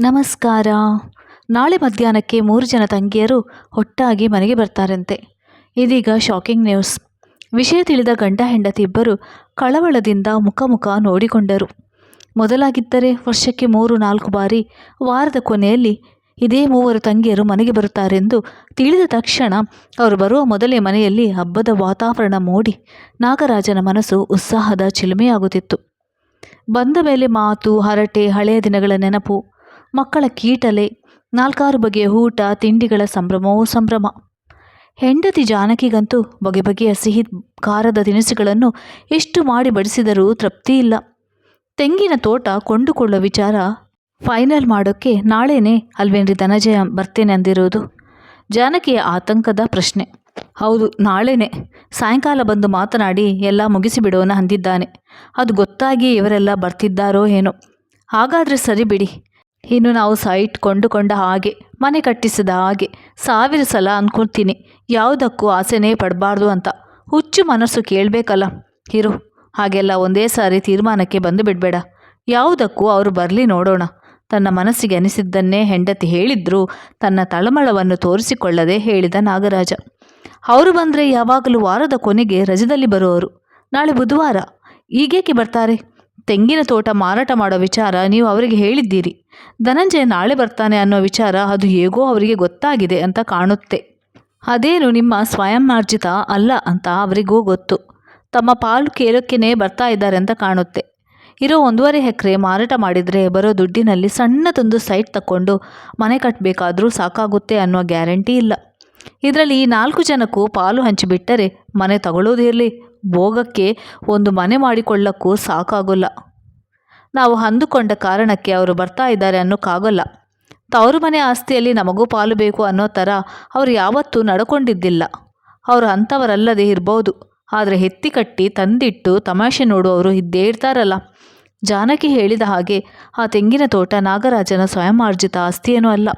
ನಮಸ್ಕಾರ. ನಾಳೆ ಮಧ್ಯಾಹ್ನಕ್ಕೆ ಮೂರು ಜನ ತಂಗಿಯರು ಒಟ್ಟಾಗಿ ಮನೆಗೆ ಬರ್ತಾರಂತೆ. ಇದೀಗ ಶಾಕಿಂಗ್ ನ್ಯೂಸ್ ವಿಷಯ ತಿಳಿದ ಗಂಡ ಹೆಂಡತಿ ಇಬ್ಬರು ಕಳವಳದಿಂದ ಮುಖ ಮುಖ ನೋಡಿಕೊಂಡರು. ಮೊದಲಾಗಿದ್ದರೆ ವರ್ಷಕ್ಕೆ ಮೂರು, ನಾಲ್ಕು ಬಾರಿ ವಾರದ ಕೊನೆಯಲ್ಲಿ ಇದೇ ಮೂವರು ತಂಗಿಯರು ಮನೆಗೆ ಬರುತ್ತಾರೆಂದು ತಿಳಿದ ತಕ್ಷಣ ಅವರು ಬರುವ ಮೊದಲೇ ಮನೆಯಲ್ಲಿ ಹಬ್ಬದ ವಾತಾವರಣ ಮೂಡಿ ನಾಗರಾಜನ ಮನಸ್ಸು ಉತ್ಸಾಹದ ಚಿಲುಮೆಯಾಗುತ್ತಿತ್ತು. ಬಂದ ಮೇಲೆ ಮಾತು, ಹರಟೆ, ಹಳೆಯ ದಿನಗಳ ನೆನಪು ಮಕ್ಕಳ ಕೀಟಲೆ, ನಾಲ್ಕಾರು ಬಗೆಯ ಊಟ, ತಿಂಡಿಗಳ ಸಂಭ್ರಮವೋ ಸಂಭ್ರಮ. ಹೆಂಡತಿ ಜಾನಕಿಗಂತೂ ಬಗೆ ಬಗೆಯ ಸಿಹಿ ಖಾರದ ತಿನಿಸುಗಳನ್ನು ಎಷ್ಟು ಮಾಡಿ ಬಡಿಸಿದರೂ ತೃಪ್ತಿ ಇಲ್ಲ. ತೆಂಗಿನ ತೋಟ ಕೊಂಡುಕೊಳ್ಳೋ ವಿಚಾರ ಫೈನಲ್ ಮಾಡೋಕ್ಕೆ ನಾಳೆನೇ ಅಲ್ವೇನ್ರಿ ಧನಜಯ ಬರ್ತೇನೆ ಅಂದಿರೋದು? ಜಾನಕಿಯ ಆತಂಕದ ಪ್ರಶ್ನೆ. ಹೌದು, ನಾಳೆನೇ. ಸಾಯಂಕಾಲ ಬಂದು ಮಾತನಾಡಿ ಎಲ್ಲ ಮುಗಿಸಿಬಿಡೋಣ ಅಂದಿದ್ದಾನೆ. ಅದು ಗೊತ್ತಾಗಿ ಇವರೆಲ್ಲ ಬರ್ತಿದ್ದಾರೋ ಏನೋ. ಹಾಗಾದರೆ ಸರಿ ಬಿಡಿ. ಇನ್ನು ನಾವು ಸೈಟ್ ಕೊಂಡುಕೊಂಡ ಹಾಗೆ, ಮನೆ ಕಟ್ಟಿಸಿದ ಹಾಗೆ ಸಾವಿರ ಸಲ ಅಂದ್ಕೊಳ್ತೀನಿ ಯಾವುದಕ್ಕೂ ಆಸೆನೇ ಪಡಬಾರ್ದು ಅಂತ. ಹುಚ್ಚು ಮನಸ್ಸು ಕೇಳಬೇಕಲ್ಲ, ಇರು. ಹಾಗೆಲ್ಲ ಒಂದೇ ಸಾರಿ ತೀರ್ಮಾನಕ್ಕೆ ಬಂದು ಬಿಡಬೇಡ. ಯಾವುದಕ್ಕೂ ಅವರು ಬರಲಿ ನೋಡೋಣ. ತನ್ನ ಮನಸ್ಸಿಗೆ ಅನಿಸಿದ್ದನ್ನೇ ಹೆಂಡತಿ ಹೇಳಿದ್ರೂ, ತನ್ನ ತಳಮಳವನ್ನು ತೋರಿಸಿಕೊಳ್ಳದೆ ಹೇಳಿದ ನಾಗರಾಜ. ಅವರು ಬಂದರೆ ಯಾವಾಗಲೂ ವಾರದ ಕೊನೆಗೆ ರಜದಲ್ಲಿ ಬರುವವರು. ನಾಳೆ ಬುಧವಾರ. ಈಗೇಕೆ ಬರ್ತಾರೆ? ತೆಂಗಿನ ತೋಟ ಮಾರಾಟ ಮಾಡೋ ವಿಚಾರ ನೀವು ಅವರಿಗೆ ಹೇಳಿದ್ದೀರಿ. ಧನಂಜಯ ನಾಳೆ ಬರ್ತಾನೆ ಅನ್ನೋ ವಿಚಾರ ಅದು ಹೇಗೋ ಅವರಿಗೆ ಗೊತ್ತಾಗಿದೆ ಅಂತ ಕಾಣುತ್ತೆ. ಅದೇನು ನಿಮ್ಮ ಸ್ವಯಂಮಾರ್ಜಿತ ಅಲ್ಲ ಅಂತ ಅವರಿಗೂ ಗೊತ್ತು. ತಮ್ಮ ಪಾಲು ಕೇಳೋಕ್ಕೇ ಬರ್ತಾ ಇದ್ದಾರೆ ಅಂತ ಕಾಣುತ್ತೆ. ಇರೋ ಒಂದೂವರೆ ಎಕರೆ ಮಾರಾಟ ಮಾಡಿದರೆ ಬರೋ ದುಡ್ಡಿನಲ್ಲಿ ಸಣ್ಣದೊಂದು ಸೈಟ್ ತಕ್ಕೊಂಡು ಮನೆ ಕಟ್ಟಬೇಕಾದ್ರೂ ಸಾಕಾಗುತ್ತೆ ಅನ್ನೋ ಗ್ಯಾರಂಟಿ ಇಲ್ಲ. ಇದರಲ್ಲಿ ನಾಲ್ಕು ಜನಕ್ಕೂ ಪಾಲು ಹಂಚಿಬಿಟ್ಟರೆ ಮನೆ ತಗೊಳ್ಳೋದಿರಲಿ ಭೋಗಕ್ಕೆ ಒಂದು ಮನೆ ಮಾಡಿಕೊಳ್ಳಕ್ಕೂ ಸಾಕಾಗೋಲ್ಲ. ನಾವು ಅಂದುಕೊಂಡ ಕಾರಣಕ್ಕೆ ಅವರು ಬರ್ತಾ ಇದ್ದಾರೆ ಅನ್ನೋಕ್ಕಾಗೋಲ್ಲ ತವರು ಮನೆ ಆಸ್ತಿಯಲ್ಲಿ ನಮಗೂ ಪಾಲು ಬೇಕು ಅನ್ನೋ ಥರ ಅವರು ಯಾವತ್ತೂ ನಡ್ಕೊಂಡಿದ್ದಿಲ್ಲ. ಅವರು ಅಂಥವರಲ್ಲದೆ ಇರ್ಬೋದು. ಆದರೆ ಎತ್ತಿ ಕಟ್ಟಿ ತಂದಿಟ್ಟು ತಮಾಷೆ ನೋಡುವವರು ಇದ್ದೇ ಇರ್ತಾರಲ್ಲ. ಜಾನಕಿ ಹೇಳಿದ ಹಾಗೆ ಆ ತೆಂಗಿನ ತೋಟ ನಾಗರಾಜನ ಸ್ವಯಂಆರ್ಜಿತ ಆಸ್ತಿಯೇನೂ ಅಲ್ಲ.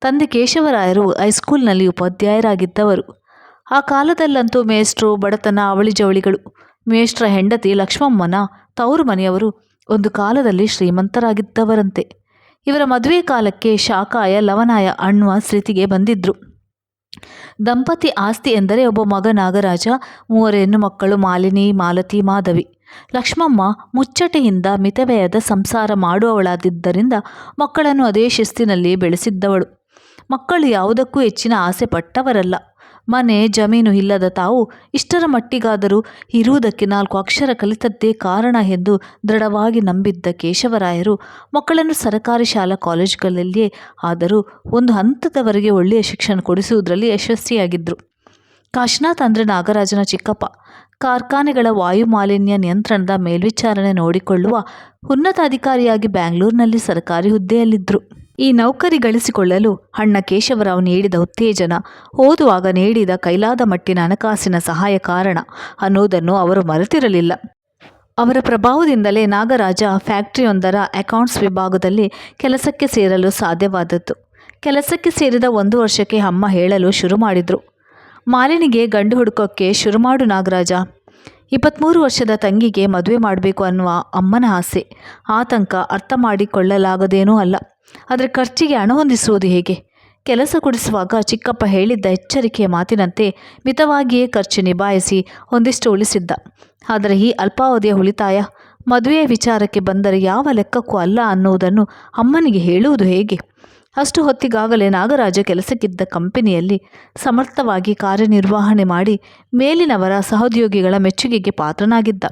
ತಂದೆ ಕೇಶವರಾಯರು ಹೈಸ್ಕೂಲ್ನಲ್ಲಿ ಉಪಾಧ್ಯಾಯರಾಗಿದ್ದವರು. ಆ ಕಾಲದಲ್ಲಂತೂ ಮೇಷ್ಟ್ರು, ಬಡತನ ಅವಳಿ ಜವಳಿಗಳು ಮೇಷ್ಟ್ರ ಹೆಂಡತಿ ಲಕ್ಷ್ಮಮ್ಮನ ತವರು ಮನೆಯವರು ಒಂದು ಕಾಲದಲ್ಲಿ ಶ್ರೀಮಂತರಾಗಿದ್ದವರಂತೆ. ಇವರ ಮದುವೆ ಕಾಲಕ್ಕೆ ಶಾಕಾಯ ಲವನಾಯ ಅಣ್ಣುವ ಸ್ಥಿತಿಗೆ ಬಂದಿದ್ರು. ದಂಪತಿ ಆಸ್ತಿ ಎಂದರೆ ಒಬ್ಬ ಮಗ ನಾಗರಾಜ, ಮೂವರು ಮಕ್ಕಳು ಮಾಲಿನಿ, ಮಾಲತಿ, ಮಾಧವಿ. ಲಕ್ಷ್ಮಮ್ಮ ಮುಚ್ಚಟೆಯಿಂದ ಮಿತವ್ಯಯದ ಸಂಸಾರ ಮಾಡುವವಳಾದಿದ್ದರಿಂದ ಮಕ್ಕಳನ್ನು ಅದೇ ಶಿಸ್ತಿನಲ್ಲಿ ಬೆಳೆಸಿದ್ದವಳು. ಮಕ್ಕಳು ಯಾವುದಕ್ಕೂ ಹೆಚ್ಚಿನ ಆಸೆ ಪಟ್ಟವರಲ್ಲ. ಮನೆ, ಜಮೀನು ಇಲ್ಲದ ತಾವು ಇಷ್ಟರ ಮಟ್ಟಿಗಾದರೂ ಇರುವುದಕ್ಕೆ ನಾಲ್ಕು ಅಕ್ಷರ ಕಲಿತದ್ದೇ ಕಾರಣ ಎಂದು ದೃಢವಾಗಿ ನಂಬಿದ್ದ ಕೇಶವರಾಯರು ಮಕ್ಕಳನ್ನು ಸರಕಾರಿ ಶಾಲಾ ಕಾಲೇಜುಗಳಲ್ಲಿಯೇ ಆದರೂ ಒಂದು ಹಂತದವರೆಗೆ ಒಳ್ಳೆಯ ಶಿಕ್ಷಣ ಕೊಡಿಸುವುದರಲ್ಲಿ ಯಶಸ್ವಿಯಾಗಿದ್ದರು ಕಾಶಿನಾಥ್ ಅಂದರೆ ನಾಗರಾಜನ ಚಿಕ್ಕಪ್ಪ. ಕಾರ್ಖಾನೆಗಳ ವಾಯು ಮಾಲಿನ್ಯ ನಿಯಂತ್ರಣದ ಮೇಲ್ವಿಚಾರಣೆ ನೋಡಿಕೊಳ್ಳುವ ಉನ್ನತಾಧಿಕಾರಿಯಾಗಿ ಬ್ಯಾಂಗ್ಳೂರಿನಲ್ಲಿ ಸರ್ಕಾರಿ ಹುದ್ದೆಯಲ್ಲಿದ್ದರು ಈ ನೌಕರಿ ಗಳಿಸಿಕೊಳ್ಳಲು ಅಣ್ಣ ಕೇಶವರಾವ್ ನೀಡಿದ ಉತ್ತೇಜನ ಓದುವಾಗ ನೀಡಿದ ಕೈಲಾದ ಮಟ್ಟಿನ ಹಣಕಾಸಿನ ಸಹಾಯ ಕಾರಣ ಅನ್ನೋದನ್ನು ಅವರು ಮರೆತಿರಲಿಲ್ಲ. ಅವರ ಪ್ರಭಾವದಿಂದಲೇ ನಾಗರಾಜ ಫ್ಯಾಕ್ಟರಿಯೊಂದರ ಅಕೌಂಟ್ಸ್ ವಿಭಾಗದಲ್ಲಿ ಕೆಲಸಕ್ಕೆ ಸೇರಲು ಸಾಧ್ಯವಾದದ್ದು. ಕೆಲಸಕ್ಕೆ ಸೇರಿದ ಒಂದು ವರ್ಷಕ್ಕೆ ಅಮ್ಮ ಹೇಳಲು ಶುರು ಮಾಡಿದರು. ಮಾಲಿನಿಗೆ ಗಂಡು ಹುಡುಕೋಕ್ಕೆ ಶುರು ಮಾಡು ನಾಗರಾಜ. ಇಪ್ಪತ್ತ್ಮೂರು ವರ್ಷದ ತಂಗಿಗೆ ಮದುವೆ ಮಾಡಬೇಕು ಅನ್ನುವ ಅಮ್ಮನ ಆಸೆ. ಆತಂಕ ಅರ್ಥ ಮಾಡಿಕೊಳ್ಳಲಾಗದೇನೂ ಅಲ್ಲ. ಆದರೆ ಖರ್ಚಿಗೆ ಹಣ ಹೊಂದಿಸುವುದು ಹೇಗೆ? ಕೆಲಸ ಕೊಡಿಸುವಾಗ ಚಿಕ್ಕಪ್ಪ ಹೇಳಿದ್ದ ಎಚ್ಚರಿಕೆಯ ಮಾತಿನಂತೆ ಮಿತವಾಗಿಯೇ ಖರ್ಚು ನಿಭಾಯಿಸಿ ಒಂದಿಷ್ಟು ಉಳಿಸಿದ್ದ. ಆದರೆ ಈ ಅಲ್ಪಾವಧಿಯ ಉಳಿತಾಯ ಮದುವೆಯ ವಿಚಾರಕ್ಕೆ ಬಂದರೆ ಯಾವ ಲೆಕ್ಕಕ್ಕೂ ಅಲ್ಲ ಅನ್ನುವುದನ್ನು ಅಮ್ಮನಿಗೆ ಹೇಳುವುದು ಹೇಗೆ? ಅಷ್ಟು ಹೊತ್ತಿಗಾಗಲೇ ನಾಗರಾಜ ಕೆಲಸಕ್ಕಿದ್ದ ಕಂಪನಿಯಲ್ಲಿ ಸಮರ್ಥವಾಗಿ ಕಾರ್ಯನಿರ್ವಹಣೆ ಮಾಡಿ ಮೇಲಿನವರ ಸಹೋದ್ಯೋಗಿಗಳ ಮೆಚ್ಚುಗೆಗೆ ಪಾತ್ರನಾಗಿದ್ದ.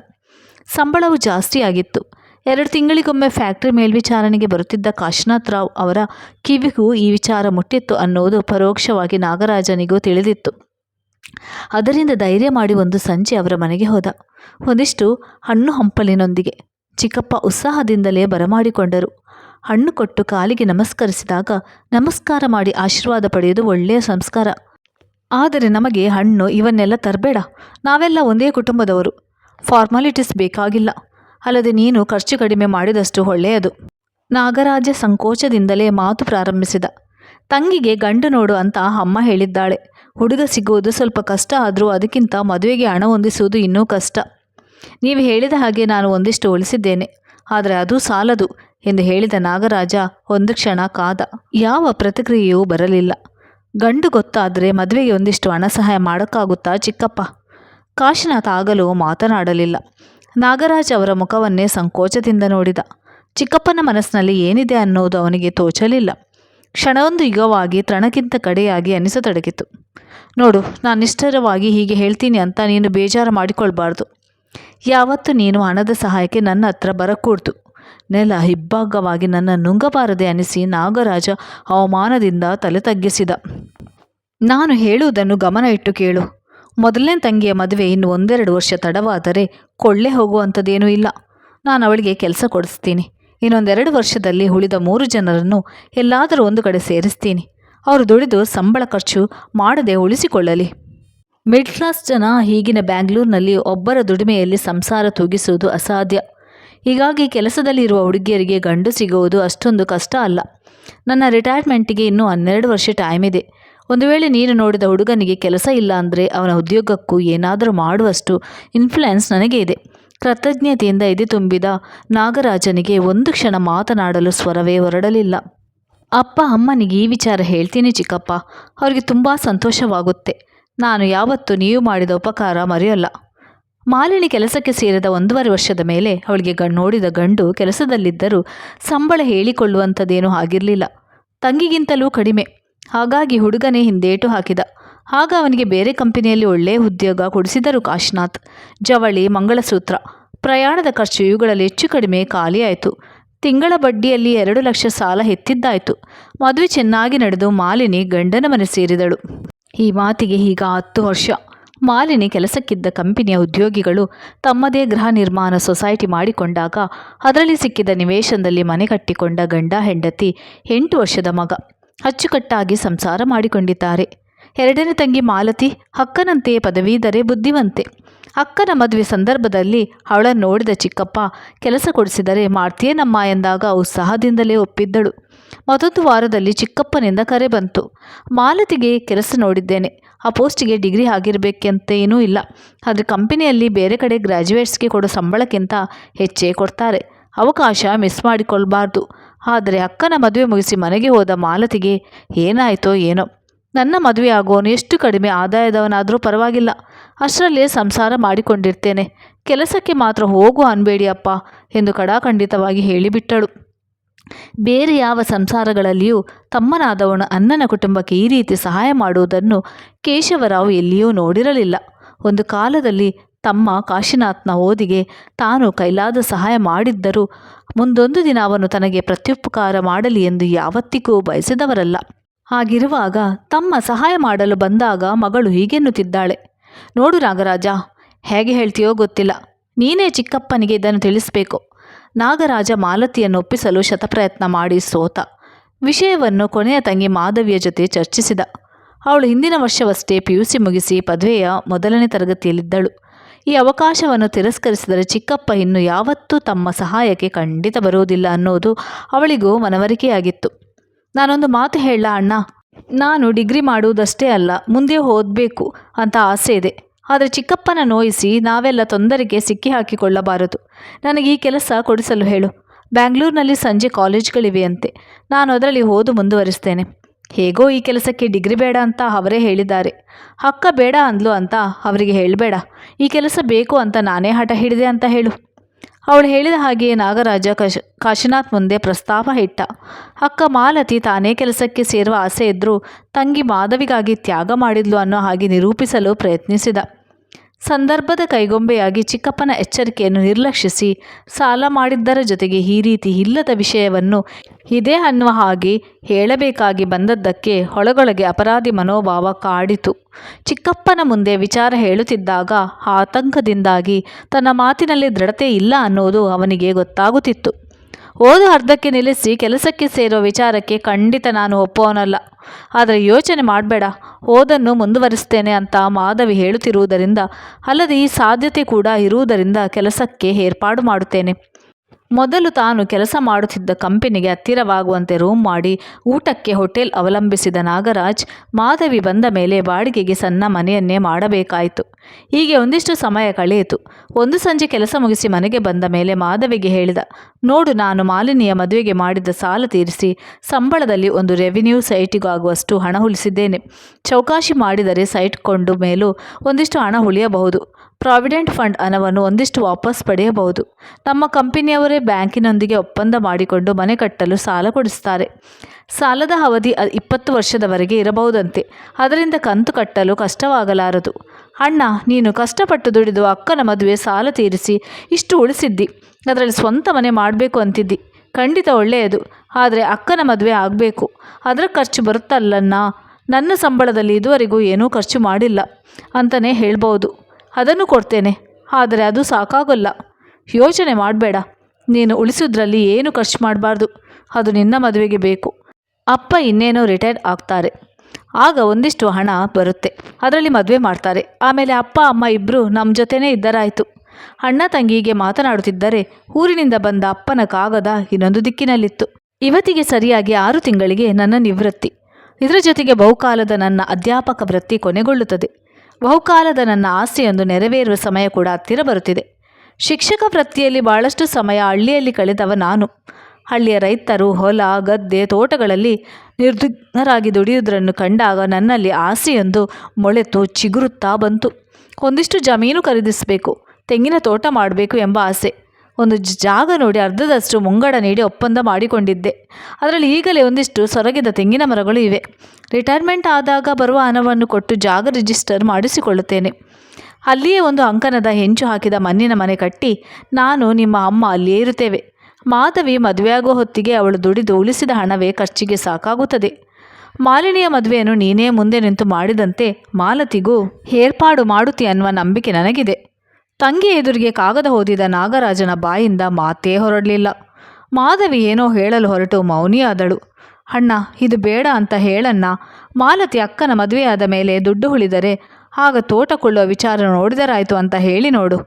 ಸಂಬಳವು ಜಾಸ್ತಿಯಾಗಿತ್ತು. ಎರಡು ತಿಂಗಳಿಗೊಮ್ಮೆ ಫ್ಯಾಕ್ಟರಿ ಮೇಲ್ವಿಚಾರಣೆಗೆ ಬರುತ್ತಿದ್ದ ಕಾಶಿನಾಥ್ ರಾವ್ ಅವರ ಕಿವಿಗೂ ಈ ವಿಚಾರ ಮುಟ್ಟಿತ್ತು ಅನ್ನುವುದು ಪರೋಕ್ಷವಾಗಿ ನಾಗರಾಜನಿಗೂ ತಿಳಿದಿತ್ತು. ಅದರಿಂದ ಧೈರ್ಯ ಮಾಡಿ ಒಂದು ಸಂಜೆ ಅವರ ಮನೆಗೆ ಹೋದ. ಒಂದಿಷ್ಟು ಹಣ್ಣು ಹಂಪಲಿನೊಂದಿಗೆ ಚಿಕ್ಕಪ್ಪ ಉತ್ಸಾಹದಿಂದಲೇ ಬರಮಾಡಿಕೊಂಡರು. ಹಣ್ಣು ಕೊಟ್ಟು ಕಾಲಿಗೆ ನಮಸ್ಕರಿಸಿದಾಗ ನಮಸ್ಕಾರ ಮಾಡಿ ಆಶೀರ್ವಾದ ಪಡೆಯುವುದು ಒಳ್ಳೆಯ ಸಂಸ್ಕಾರ. ಆದರೆ ನಮಗೆ ಹಣ್ಣು ಇವನ್ನೆಲ್ಲ ತರಬೇಡ. ನಾವೆಲ್ಲ ಒಂದೇ ಕುಟುಂಬದವರು. ಫಾರ್ಮಾಲಿಟೀಸ್ ಬೇಕಾಗಿಲ್ಲ. ಅಲ್ಲದೆ ನೀನು ಖರ್ಚು ಕಡಿಮೆ ಮಾಡಿದಷ್ಟು ಒಳ್ಳೆಯದು. ನಾಗರಾಜ ಸಂಕೋಚದಿಂದಲೇ ಮಾತು ಪ್ರಾರಂಭಿಸಿದ. ತಂಗಿಗೆ ಗಂಡು ನೋಡು ಅಂತ ಅಮ್ಮ ಹೇಳಿದ್ದಾಳೆ. ಹುಡುಗ ಸಿಗುವುದು ಸ್ವಲ್ಪ ಕಷ್ಟ, ಆದರೂ ಅದಕ್ಕಿಂತ ಮದುವೆಗೆ ಹಣ ಹೊಂದಿಸುವುದು ಇನ್ನೂ ಕಷ್ಟ. ನೀವು ಹೇಳಿದ ಹಾಗೆ ನಾನು ಒಂದಿಷ್ಟು ಉಳಿಸಿದ್ದೇನೆ. ಆದರೆ ಅದು ಸಾಲದು ಎಂದು ಹೇಳಿದ ನಾಗರಾಜ ಒಂದು ಕ್ಷಣ ಕಾದ. ಯಾವ ಪ್ರತಿಕ್ರಿಯೆಯೂ ಬರಲಿಲ್ಲ. ಗಂಡು ಗೊತ್ತಾದರೆ ಮದುವೆಗೆ ಒಂದಿಷ್ಟು ಹಣ ಸಹಾಯ ಮಾಡೋಕ್ಕಾಗುತ್ತಾ ಚಿಕ್ಕಪ್ಪ? ಕಾಶಿನಾಥ ಆಗಲು ಮಾತನಾಡಲಿಲ್ಲ. ನಾಗರಾಜ್ ಅವರ ಮುಖವನ್ನೇ ಸಂಕೋಚದಿಂದ ನೋಡಿದ. ಚಿಕ್ಕಪ್ಪನ ಮನಸ್ಸಿನಲ್ಲಿ ಏನಿದೆ ಅನ್ನೋದು ಅವನಿಗೆ ತೋಚಲಿಲ್ಲ. ಕ್ಷಣವೊಂದು ಯುಗವಾಗಿ ತ್ರಣಕ್ಕಿಂತ ಕಡೆಯಾಗಿ ಅನಿಸತೊಡಗಿತು. ನೋಡು, ನಾನು ನಿಷ್ಠರವಾಗಿ ಹೀಗೆ ಹೇಳ್ತೀನಿ ಅಂತ ನೀನು ಬೇಜಾರು ಮಾಡಿಕೊಳ್ಬಾರ್ದು. ಯಾವತ್ತು ನೀನು ಹಣದ ಸಹಾಯಕ್ಕೆ ನನ್ನ ಹತ್ರ ಬರಕೂಡ್ದು. ನೆಲ ಹಿಬ್ಬಾಗವಾಗಿ ನನ್ನ ನುಂಗಬಾರದೆ ಅನಿಸಿ ನಾಗರಾಜ ಅವಮಾನದಿಂದ ತಲೆ ತಗ್ಗಿಸಿದ ನಾನು ಹೇಳುವುದನ್ನು ಗಮನ ಇಟ್ಟು ಕೇಳು. ಮೊದಲನೇ ತಂಗಿಯ ಮದುವೆ ಇನ್ನು ಒಂದೆರಡು ವರ್ಷ ತಡವಾದರೆ ಕೊಳ್ಳೆ ಹೋಗುವಂಥದ್ದೇನೂ ಇಲ್ಲ. ನಾನು ಅವಳಿಗೆ ಕೆಲಸ ಕೊಡಿಸ್ತೀನಿ. ಇನ್ನೊಂದೆರಡು ವರ್ಷದಲ್ಲಿ ಉಳಿದ ಮೂರು ಜನರನ್ನು ಎಲ್ಲಾದರೂ ಒಂದು ಕಡೆ ಸೇರಿಸ್ತೀನಿ. ಅವರು ದುಡಿದು ಸಂಬಳ ಖರ್ಚು ಮಾಡದೆ ಉಳಿಸಿಕೊಳ್ಳಲಿ. ಮಿಡ್ ಕ್ಲಾಸ್ ಜನ ಈಗಿನ ಬ್ಯಾಂಗ್ಳೂರಿನಲ್ಲಿ ಒಬ್ಬರ ದುಡಿಮೆಯಲ್ಲಿ ಸಂಸಾರ ತೂಗಿಸುವುದು ಅಸಾಧ್ಯ. ಹೀಗಾಗಿ ಕೆಲಸದಲ್ಲಿರುವ ಹುಡುಗಿಯರಿಗೆ ಗಂಡು ಸಿಗುವುದು ಅಷ್ಟೊಂದು ಕಷ್ಟ ಅಲ್ಲ. ನನ್ನ ರಿಟೈರ್ಮೆಂಟಿಗೆ ಇನ್ನೂ ಹನ್ನೆರಡು ವರ್ಷ ಟೈಮ್ ಇದೆ. ಒಂದು ವೇಳೆ ನೀನು ನೋಡಿದ ಹುಡುಗನಿಗೆ ಕೆಲಸ ಇಲ್ಲ ಅಂದರೆ ಅವನ ಉದ್ಯೋಗಕ್ಕೂ ಏನಾದರೂ ಮಾಡುವಷ್ಟು ಇನ್ಫ್ಲುಯೆನ್ಸ್ ನನಗೆ ಇದೆ. ಕೃತಜ್ಞತೆಯಿಂದ ಎದೆ ತುಂಬಿದ ನಾಗರಾಜನಿಗೆ ಒಂದು ಕ್ಷಣ ಮಾತನಾಡಲು ಸ್ವರವೇ ಹೊರಡಲಿಲ್ಲ. ಅಪ್ಪ, ಅಮ್ಮನಿಗೆ ಈ ವಿಚಾರ ಹೇಳ್ತೀನಿ ಚಿಕ್ಕಪ್ಪ. ಅವರಿಗೆ ತುಂಬ ಸಂತೋಷವಾಗುತ್ತೆ. ನಾನು ಯಾವತ್ತೂ ನೀವು ಮಾಡಿದ ಉಪಕಾರ ಮರೆಯಲ್ಲ. ಮಾಲಿನಿ ಕೆಲಸಕ್ಕೆ ಸೇರಿದ ಒಂದೂವರೆ ವರ್ಷದ ಮೇಲೆ ಅವಳಿಗೆ ಗಂಡು, ನೋಡಿದ ಗಂಡು ಕೆಲಸದಲ್ಲಿದ್ದರೂ ಸಂಬಳ ಹೇಳಿಕೊಳ್ಳುವಂಥದ್ದೇನೂ ಆಗಿರಲಿಲ್ಲ. ತಂಗಿಗಿಂತಲೂ ಕಡಿಮೆ. ಹಾಗಾಗಿ ಹುಡುಗನೇ ಹಿಂದೇಟು ಹಾಕಿದ. ಆಗ ಅವನಿಗೆ ಬೇರೆ ಕಂಪನಿಯಲ್ಲಿ ಒಳ್ಳೆಯ ಉದ್ಯೋಗ ಕೊಡಿಸಿದರು ಕಾಶಿನಾಥ್. ಜವಳಿ, ಮಂಗಳಸೂತ್ರ. ಪ್ರಯಾಣದ ಖರ್ಚು ಇವುಗಳಲ್ಲಿ ಹೆಚ್ಚು ಕಡಿಮೆ ಖಾಲಿಯಾಯಿತು. ತಿಂಗಳ ಬಡ್ಡಿಯಲ್ಲಿ ಎರಡು ಲಕ್ಷ ಸಾಲ ಎತ್ತಿದ್ದಾಯಿತು. ಮದುವೆ ಚೆನ್ನಾಗಿ ನಡೆದು ಮಾಲಿನಿ ಗಂಡನ ಮನೆ ಸೇರಿದಳು. ಈ ಮಾತಿಗೆ ಈಗ ಹತ್ತು ವರ್ಷ. ಮಾಲಿನಿ ಕೆಲಸಕ್ಕಿದ್ದ ಕಂಪನಿಯ ಉದ್ಯೋಗಿಗಳು ತಮ್ಮದೇ ಗೃಹ ನಿರ್ಮಾಣ ಸೊಸೈಟಿ ಮಾಡಿಕೊಂಡಾಗ ಅದರಲ್ಲಿ ಸಿಕ್ಕಿದ ನಿವೇಶನದಲ್ಲಿ ಮನೆ ಕಟ್ಟಿಕೊಂಡ ಗಂಡ ಹೆಂಡತಿ ಎಂಟು ವರ್ಷದ ಮಗ. ಅಚ್ಚುಕಟ್ಟಾಗಿ ಸಂಸಾರ ಮಾಡಿಕೊಂಡಿದ್ದಾರೆ. ಎರಡನೇ ತಂಗಿ ಮಾಲತಿ ಅಕ್ಕನಂತೆಯೇ ಪದವೀಧರೆ ಬುದ್ಧಿವಂತೆ. ಅಕ್ಕನ ಮದುವೆ ಸಂದರ್ಭದಲ್ಲಿ ಅವಳನ್ನು ನೋಡಿದ ಚಿಕ್ಕಪ್ಪ, ಕೆಲಸ ಕೊಡಿಸಿದರೆ ಮಾಡ್ತೀಯೇನಮ್ಮ ಎಂದಾಗ ಉತ್ಸಾಹದಿಂದಲೇ ಒಪ್ಪಿದ್ದಳು. ಮತ್ತೊಂದು ವಾರದಲ್ಲಿ ಚಿಕ್ಕಪ್ಪನಿಂದ ಕರೆ ಬಂತು. ಮಾಲತಿಗೆ ಕೆಲಸ ನೋಡಿದ್ದೇನೆ. ಆ ಪೋಸ್ಟಿಗೆ ಡಿಗ್ರಿ ಆಗಿರಬೇಕಂತೇನೂ ಇಲ್ಲ. ಆದರೆ ಕಂಪನಿಯಲ್ಲಿ ಬೇರೆ ಕಡೆ ಗ್ರ್ಯಾಜುಯೇಟ್ಸ್ಗೆ ಕೊಡೋ ಸಂಬಳಕ್ಕಿಂತ ಹೆಚ್ಚೇ ಕೊಡ್ತಾರೆ. ಅವಕಾಶ ಮಿಸ್ ಮಾಡಿಕೊಳ್ಬಾರ್ದು. ಆದರೆ ಅಕ್ಕನ ಮದುವೆ ಮುಗಿಸಿ ಮನೆಗೆ ಹೋದ ಮಾಲತಿಗೆ, ಏನಾಯಿತೋ ಏನೋ. ನನ್ನ ಮದುವೆ ಆಗೋನು ಎಷ್ಟು ಕಡಿಮೆ ಆದಾಯದವನಾದರೂ ಪರವಾಗಿಲ್ಲ. ಅಷ್ಟರಲ್ಲೇ ಸಂಸಾರ ಮಾಡಿಕೊಂಡಿರ್ತೇನೆ. ಕೆಲಸಕ್ಕೆ ಮಾತ್ರ ಹೋಗು ಅನ್ಬೇಡಿ ಅಪ್ಪ ಎಂದು ಕಡಾಖಂಡಿತವಾಗಿ ಹೇಳಿಬಿಟ್ಟಳು. ಬೇರೆ ಯಾವ ಸಂಸಾರಗಳಲ್ಲಿಯೂ ತಮ್ಮನಾದವನು ಅಣ್ಣನ ಕುಟುಂಬಕ್ಕೆ ಈ ರೀತಿ ಸಹಾಯ ಮಾಡುವುದನ್ನು ಕೇಶವರಾವ್ ಎಲ್ಲಿಯೂ ನೋಡಿರಲಿಲ್ಲ. ಒಂದು ಕಾಲದಲ್ಲಿ ತಮ್ಮ ಕಾಶಿನಾಥ್ನ ಓದಿಗೆ ತಾನು ಕೈಲಾದ ಸಹಾಯ ಮಾಡಿದ್ದರೂ. ಮುಂದೊಂದು ದಿನ ಅವನು ತನಗೆ ಪ್ರತ್ಯುಪಕಾರ ಮಾಡಲಿ ಎಂದು ಯಾವತ್ತಿಗೂ ಬಯಸಿದವರಲ್ಲ. ಹಾಗಿರುವಾಗ ತಮ್ಮ ಸಹಾಯ ಮಾಡಲು ಬಂದಾಗ ಮಗಳು ಹೀಗೆನ್ನುತ್ತಿದ್ದಾಳೆ. ನೋಡು ನಾಗರಾಜ, ಹೇಗೆ ಹೇಳ್ತೀಯೋ ಗೊತ್ತಿಲ್ಲ. ನೀನೇ ಚಿಕ್ಕಪ್ಪನಿಗೆ ಇದನ್ನು ತಿಳಿಸಬೇಕು. ನಾಗರಾಜ ಮಾಲತಿಯನ್ನು ಒಪ್ಪಿಸಲು ಶತಪ್ರಯತ್ನ ಮಾಡಿ ಸೋತ ವಿಷಯವನ್ನು ಕೊನೆಯ ತಂಗಿ ಮಾಧವಿಯ ಜೊತೆ ಚರ್ಚಿಸಿದ. ಅವಳು ಹಿಂದಿನ ವರ್ಷವಷ್ಟೇ ಪಿ ಯು ಸಿ ಮುಗಿಸಿ ಪದವಿಯ ಮೊದಲನೇ ತರಗತಿಯಲ್ಲಿದ್ದಳು. ಈ ಅವಕಾಶವನ್ನು ತಿರಸ್ಕರಿಸಿದರೆ ಚಿಕ್ಕಪ್ಪ ಇನ್ನು ಯಾವತ್ತೂ ತಮ್ಮ ಸಹಾಯಕ್ಕೆ ಖಂಡಿತ ಬರುವುದಿಲ್ಲ ಅನ್ನೋದು ಅವಳಿಗೂ ಮನವರಿಕೆಯಾಗಿತ್ತು. ನಾನೊಂದು ಮಾತು ಹೇಳ ಅಣ್ಣ, ನಾನು ಡಿಗ್ರಿ ಮಾಡುವುದಷ್ಟೇ ಅಲ್ಲ, ಮುಂದೆ ಓದಬೇಕು ಅಂತ ಆಸೆ ಇದೆ. ಆದರೆ ಚಿಕ್ಕಪ್ಪನ ನೋಯಿಸಿ ನಾವೆಲ್ಲ ತೊಂದರೆಗೆ ಸಿಕ್ಕಿ ಹಾಕಿಕೊಳ್ಳಬಾರದು ನನಗೆ ಈ ಕೆಲಸ ಕೊಡಿಸಲು ಹೇಳು. ಬ್ಯಾಂಗ್ಳೂರಿನಲ್ಲಿ ಸಂಜೆ ಕಾಲೇಜ್ಗಳಿವೆಯಂತೆ. ನಾನು ಅದರಲ್ಲಿ ಓದು ಮುಂದುವರಿಸ್ತೇನೆ. ಹೇಗೋ ಈ ಕೆಲಸಕ್ಕೆ ಡಿಗ್ರಿ ಬೇಡ ಅಂತ ಅವರೇ ಹೇಳಿದ್ದಾರೆ. ಅಕ್ಕ ಬೇಡ ಅಂದ್ಲು ಅಂತ ಅವರಿಗೆ ಹೇಳಬೇಡ. ಈ ಕೆಲಸ ಬೇಕು ಅಂತ ನಾನೇ ಹಠ ಹಿಡಿದೆ ಅಂತ ಹೇಳು. ಅವಳು ಹೇಳಿದ ಹಾಗೆಯೇ ನಾಗರಾಜ ಕಶ, ಕಾಶಿನಾಥ್ ಮುಂದೆ ಪ್ರಸ್ತಾಪ ಇಟ್ಟ. ಅಕ್ಕ ಮಾಲತಿ ತಾನೇ ಕೆಲಸಕ್ಕೆ ಸೇರುವ ಆಸೆ ಇದ್ದರೂ ತಂಗಿ ಮಾಧವಿಗಾಗಿ ತ್ಯಾಗ ಮಾಡಿದ್ಲು ಅನ್ನೋ ಹಾಗೆ ನಿರೂಪಿಸಲು ಪ್ರಯತ್ನಿಸಿದ. ಸಂದರ್ಭದ ಕೈಗೊಂಬೆಯಾಗಿ ಚಿಕ್ಕಪ್ಪನ ಎಚ್ಚರಿಕೆಯನ್ನು ನಿರ್ಲಕ್ಷಿಸಿ ಸಾಲ ಮಾಡಿದ್ದರ ಜೊತೆಗೆ ಈ ರೀತಿ ಇಲ್ಲದ ವಿಷಯವನ್ನು ಇದೇ ಅನ್ನುವ ಹಾಗೆ ಹೇಳಬೇಕಾಗಿ ಬಂದದ್ದಕ್ಕೆ ಹೊಳಗೊಳಗೆ ಅಪರಾಧಿ ಮನೋಭಾವ ಕಾಡಿತು. ಚಿಕ್ಕಪ್ಪನ ಮುಂದೆ ವಿಚಾರ ಹೇಳುತ್ತಿದ್ದಾಗ ಆತಂಕದಿಂದಾಗಿ ತನ್ನ ಮಾತಿನಲ್ಲಿ ದೃಢತೆ ಇಲ್ಲ ಅನ್ನೋದು ಅವನಿಗೆ ಗೊತ್ತಾಗುತ್ತಿತ್ತು. ಓದು ಅರ್ಧಕ್ಕೆ ನಿಲ್ಲಿಸಿ ಕೆಲಸಕ್ಕೆ ಸೇರೋ ವಿಚಾರಕ್ಕೆ ಖಂಡಿತ ನಾನು ಒಪ್ಪೋನಲ್ಲ ಆದರೆ ಯೋಚನೆ ಮಾಡಬೇಡ. ಓದನ್ನು ಮುಂದುವರಿಸ್ತೇನೆ ಅಂತ ಮಾಧವಿ ಹೇಳುತ್ತಿರುವುದರಿಂದ, ಅಲ್ಲದೆ ಈ ಸಾಧ್ಯತೆ ಕೂಡ ಇರುವುದರಿಂದ ಕೆಲಸಕ್ಕೆ ಏರ್ಪಾಡು ಮಾಡುತ್ತೇನೆ. ಮೊದಲು ತಾನು ಕೆಲಸ ಮಾಡುತ್ತಿದ್ದ ಕಂಪನಿಗೆ ಹತ್ತಿರವಾಗುವಂತೆ ರೂಮ್ ಮಾಡಿ ಊಟಕ್ಕೆ ಹೋಟೆಲ್ ಅವಲಂಬಿಸಿದ ನಾಗರಾಜ್, ಮಾಧವಿ ಬಂದ ಮೇಲೆ ಬಾಡಿಗೆಗೆ ಸಣ್ಣ ಮನೆಯನ್ನೇ ಮಾಡಬೇಕಾಯಿತು. ಹೀಗೆ ಒಂದಿಷ್ಟು ಸಮಯ ಕಳೆಯಿತು. ಒಂದು ಸಂಜೆ ಕೆಲಸ ಮುಗಿಸಿ ಮನೆಗೆ ಬಂದ ಮೇಲೆ ಮಾಧವಿಗೆ ಹೇಳಿದ, ನೋಡು, ನಾನು ಮಾಲಿನಿಯ ಮದುವೆಗೆ ಮಾಡಿದ್ದ ಸಾಲ ತೀರಿಸಿ, ಸಂಬಳದಲ್ಲಿ ಒಂದು ರೆವಿನ್ಯೂ ಸೈಟಿಗಾಗುವಷ್ಟು ಹಣ ಉಳಿಸಿದ್ದೇನೆ. ಚೌಕಾಶಿ ಮಾಡಿದರೆ ಸೈಟ್ ಕೊಂಡು ಮೇಲೂ ಒಂದಿಷ್ಟು ಹಣ ಉಳಿಯಬಹುದು. ಪ್ರಾವಿಡೆಂಟ್ ಫಂಡ್ ಹಣವನ್ನು ಒಂದಿಷ್ಟು ವಾಪಸ್ ಪಡೆಯಬಹುದು. ನಮ್ಮ ಕಂಪನಿಯವರೇ ಬ್ಯಾಂಕಿನೊಂದಿಗೆ ಒಪ್ಪಂದ ಮಾಡಿಕೊಂಡು ಮನೆ ಕಟ್ಟಲು ಸಾಲ ಕೊಡಿಸ್ತಾರೆ ಸಾಲದ ಅವಧಿ ಇಪ್ಪತ್ತು ವರ್ಷದವರೆಗೆ ಇರಬಹುದಂತೆ. ಅದರಿಂದ ಕಂತು ಕಟ್ಟಲು ಕಷ್ಟವಾಗಲಾರದು. ಅಣ್ಣ, ನೀನು ಕಷ್ಟಪಟ್ಟು ದುಡಿದು ಅಕ್ಕನ ಮದುವೆ ಸಾಲ ತೀರಿಸಿ ಇಷ್ಟು ಉಳಿಸಿದ್ದಿ. ಅದರಲ್ಲಿ ಸ್ವಂತ ಮನೆ ಮಾಡಬೇಕು ಅಂತಿದ್ದಿ. ಖಂಡಿತ ಒಳ್ಳೆಯದು. ಆದರೆ ಅಕ್ಕನ ಮದುವೆ ಆಗಬೇಕು. ಅದರ ಖರ್ಚು ಬರುತ್ತಲ್ಲಣ್ಣ? ನನ್ನ ಸಂಬಳದಲ್ಲಿ ಇದುವರೆಗೂ ಏನೂ ಖರ್ಚು ಮಾಡಿಲ್ಲ. ಅಂತಲೇ ಹೇಳ್ಬೋದು. ಅದನ್ನು ಕೊಡ್ತೇನೆ, ಆದರೆ ಅದು ಸಾಕಾಗಲ್ಲ. ಯೋಚನೆ ಮಾಡಬೇಡ. ನೀನು ಉಳಿಸೋದ್ರಲ್ಲಿ ಏನು ಖರ್ಚು ಮಾಡಬಾರ್ದು. ಅದು ನಿನ್ನ ಮದುವೆಗೆ ಬೇಕು. ಅಪ್ಪ ಇನ್ನೇನೋ ರಿಟೈರ್ ಆಗ್ತಾರೆ. ಆಗ ಒಂದಿಷ್ಟು ಹಣ ಬರುತ್ತೆ. ಅದರಲ್ಲಿ ಮದುವೆ ಮಾಡ್ತಾರೆ. ಆಮೇಲೆ ಅಪ್ಪ, ಅಮ್ಮ ಇಬ್ಬರು ನಮ್ಮ ಜೊತೆನೇ ಇದ್ದರಾಯಿತು. ಅಣ್ಣ ತಂಗಿಗೆ ಮಾತನಾಡುತ್ತಿದ್ದರೆ ಊರಿನಿಂದ ಬಂದ ಅಪ್ಪನ ಕಾಗದ ಇನ್ನೊಂದು ದಿಕ್ಕಿನಲ್ಲಿತ್ತು. ಇವತ್ತಿಗೆ ಸರಿಯಾಗಿ ಆರು ತಿಂಗಳಿಗೆ ನನ್ನ ನಿವೃತ್ತಿ. ಇದರ ಜೊತೆಗೆ ಬಹುಕಾಲದ ನನ್ನ ಅಧ್ಯಾಪಕ ವೃತ್ತಿ ಕೊನೆಗೊಳ್ಳುತ್ತದೆ. ಬಹುಕಾಲದ ನನ್ನ ಆಸೆಯೊಂದು ನೆರವೇರುವ ಸಮಯ ಕೂಡ ಹತ್ತಿರ ಬರುತ್ತಿದೆ. ಶಿಕ್ಷಕ ವೃತ್ತಿಯಲ್ಲಿ ಬಹಳಷ್ಟು ಸಮಯ ಹಳ್ಳಿಯಲ್ಲಿ ಕಳೆದವ ನಾನು. ಹಳ್ಳಿಯ ರೈತರು, ಹೊಲ, ಗದ್ದೆ, ತೋಟಗಳಲ್ಲಿ ನಿರ್ದಿಗ್ನರಾಗಿ ದುಡಿಯುವುದನ್ನು ಕಂಡಾಗ ನನ್ನಲ್ಲಿ ಆಸೆಯೊಂದು ಮೊಳೆತು ಚಿಗುರುತ್ತಾ ಬಂತು. ಒಂದಿಷ್ಟು ಜಮೀನು ಖರೀದಿಸಬೇಕು, ತೆಂಗಿನ ತೋಟ ಮಾಡಬೇಕು ಎಂಬ ಆಸೆ. ಒಂದು ಜಾಗ ನೋಡಿ ಅರ್ಧದಷ್ಟು ಮುಂಗಡ ನೀಡಿ ಒಪ್ಪಂದ ಮಾಡಿಕೊಂಡಿದ್ದೆ. ಅದರಲ್ಲಿ ಈಗಲೇ ಒಂದಿಷ್ಟು ಸೊರಗಿದ ತೆಂಗಿನ ಮರಗಳು ಇವೆ. ರಿಟೈರ್ಮೆಂಟ್ ಆದಾಗ ಬರುವ ಹಣವನ್ನು ಕೊಟ್ಟು ಜಾಗ ರಿಜಿಸ್ಟರ್ ಮಾಡಿಸಿಕೊಳ್ಳುತ್ತೇನೆ. ಅಲ್ಲಿಯೇ ಒಂದು ಅಂಕನದ ಹೆಂಚು ಹಾಕಿದ ಮಣ್ಣಿನ ಮನೆ ಕಟ್ಟಿ ನಾನು ನಿಮ್ಮ ಅಮ್ಮ ಅಲ್ಲಿಯೇ ಇರುತ್ತೇವೆ. ಮಾಧವಿ ಮದುವೆಯಾಗುವ ಹೊತ್ತಿಗೆ ಅವಳು ದುಡಿದು ಉಳಿಸಿದ ಹಣವೇ ಖರ್ಚಿಗೆ ಸಾಕಾಗುತ್ತದೆ. ಮಾಲಿನಿಯ ಮದುವೆಯನ್ನು ನೀನೇ ಮುಂದೆ ನಿಂತು ಮಾಡಿದಂತೆ ಮಾಲತಿಗೂ ಏರ್ಪಾಡು ಮಾಡುತ್ತಿ ಅನ್ನುವ ನಂಬಿಕೆ ನನಗಿದೆ. ತಂಗಿ ಎದುರಿಗೆ ಕಾಗದ ಓದಿದ ನಾಗರಾಜನ ಬಾಯಿಂದ ಮಾತೇ ಹೊರಡಲಿಲ್ಲ. ಮಾಧವಿ ಏನೋ ಹೇಳಲು ಹೊರಟು ಮೌನಿಯಾದಳು ಅಣ್ಣ, ಇದು ಬೇಡ ಅಂತ ಹೇಳಣ್ಣ. ಮಾಲತಿ ಅಕ್ಕನ ಮದುವೆಯಾದ ಮೇಲೆ ದುಡ್ಡು ಉಳಿದರೆ ಆಗ ತೋಟ ಕೊಳ್ಳುವ ವಿಚಾರ ನೋಡಿದರಾಯ್ತು ಅಂತ ಹೇಳಿ ನೋಡು.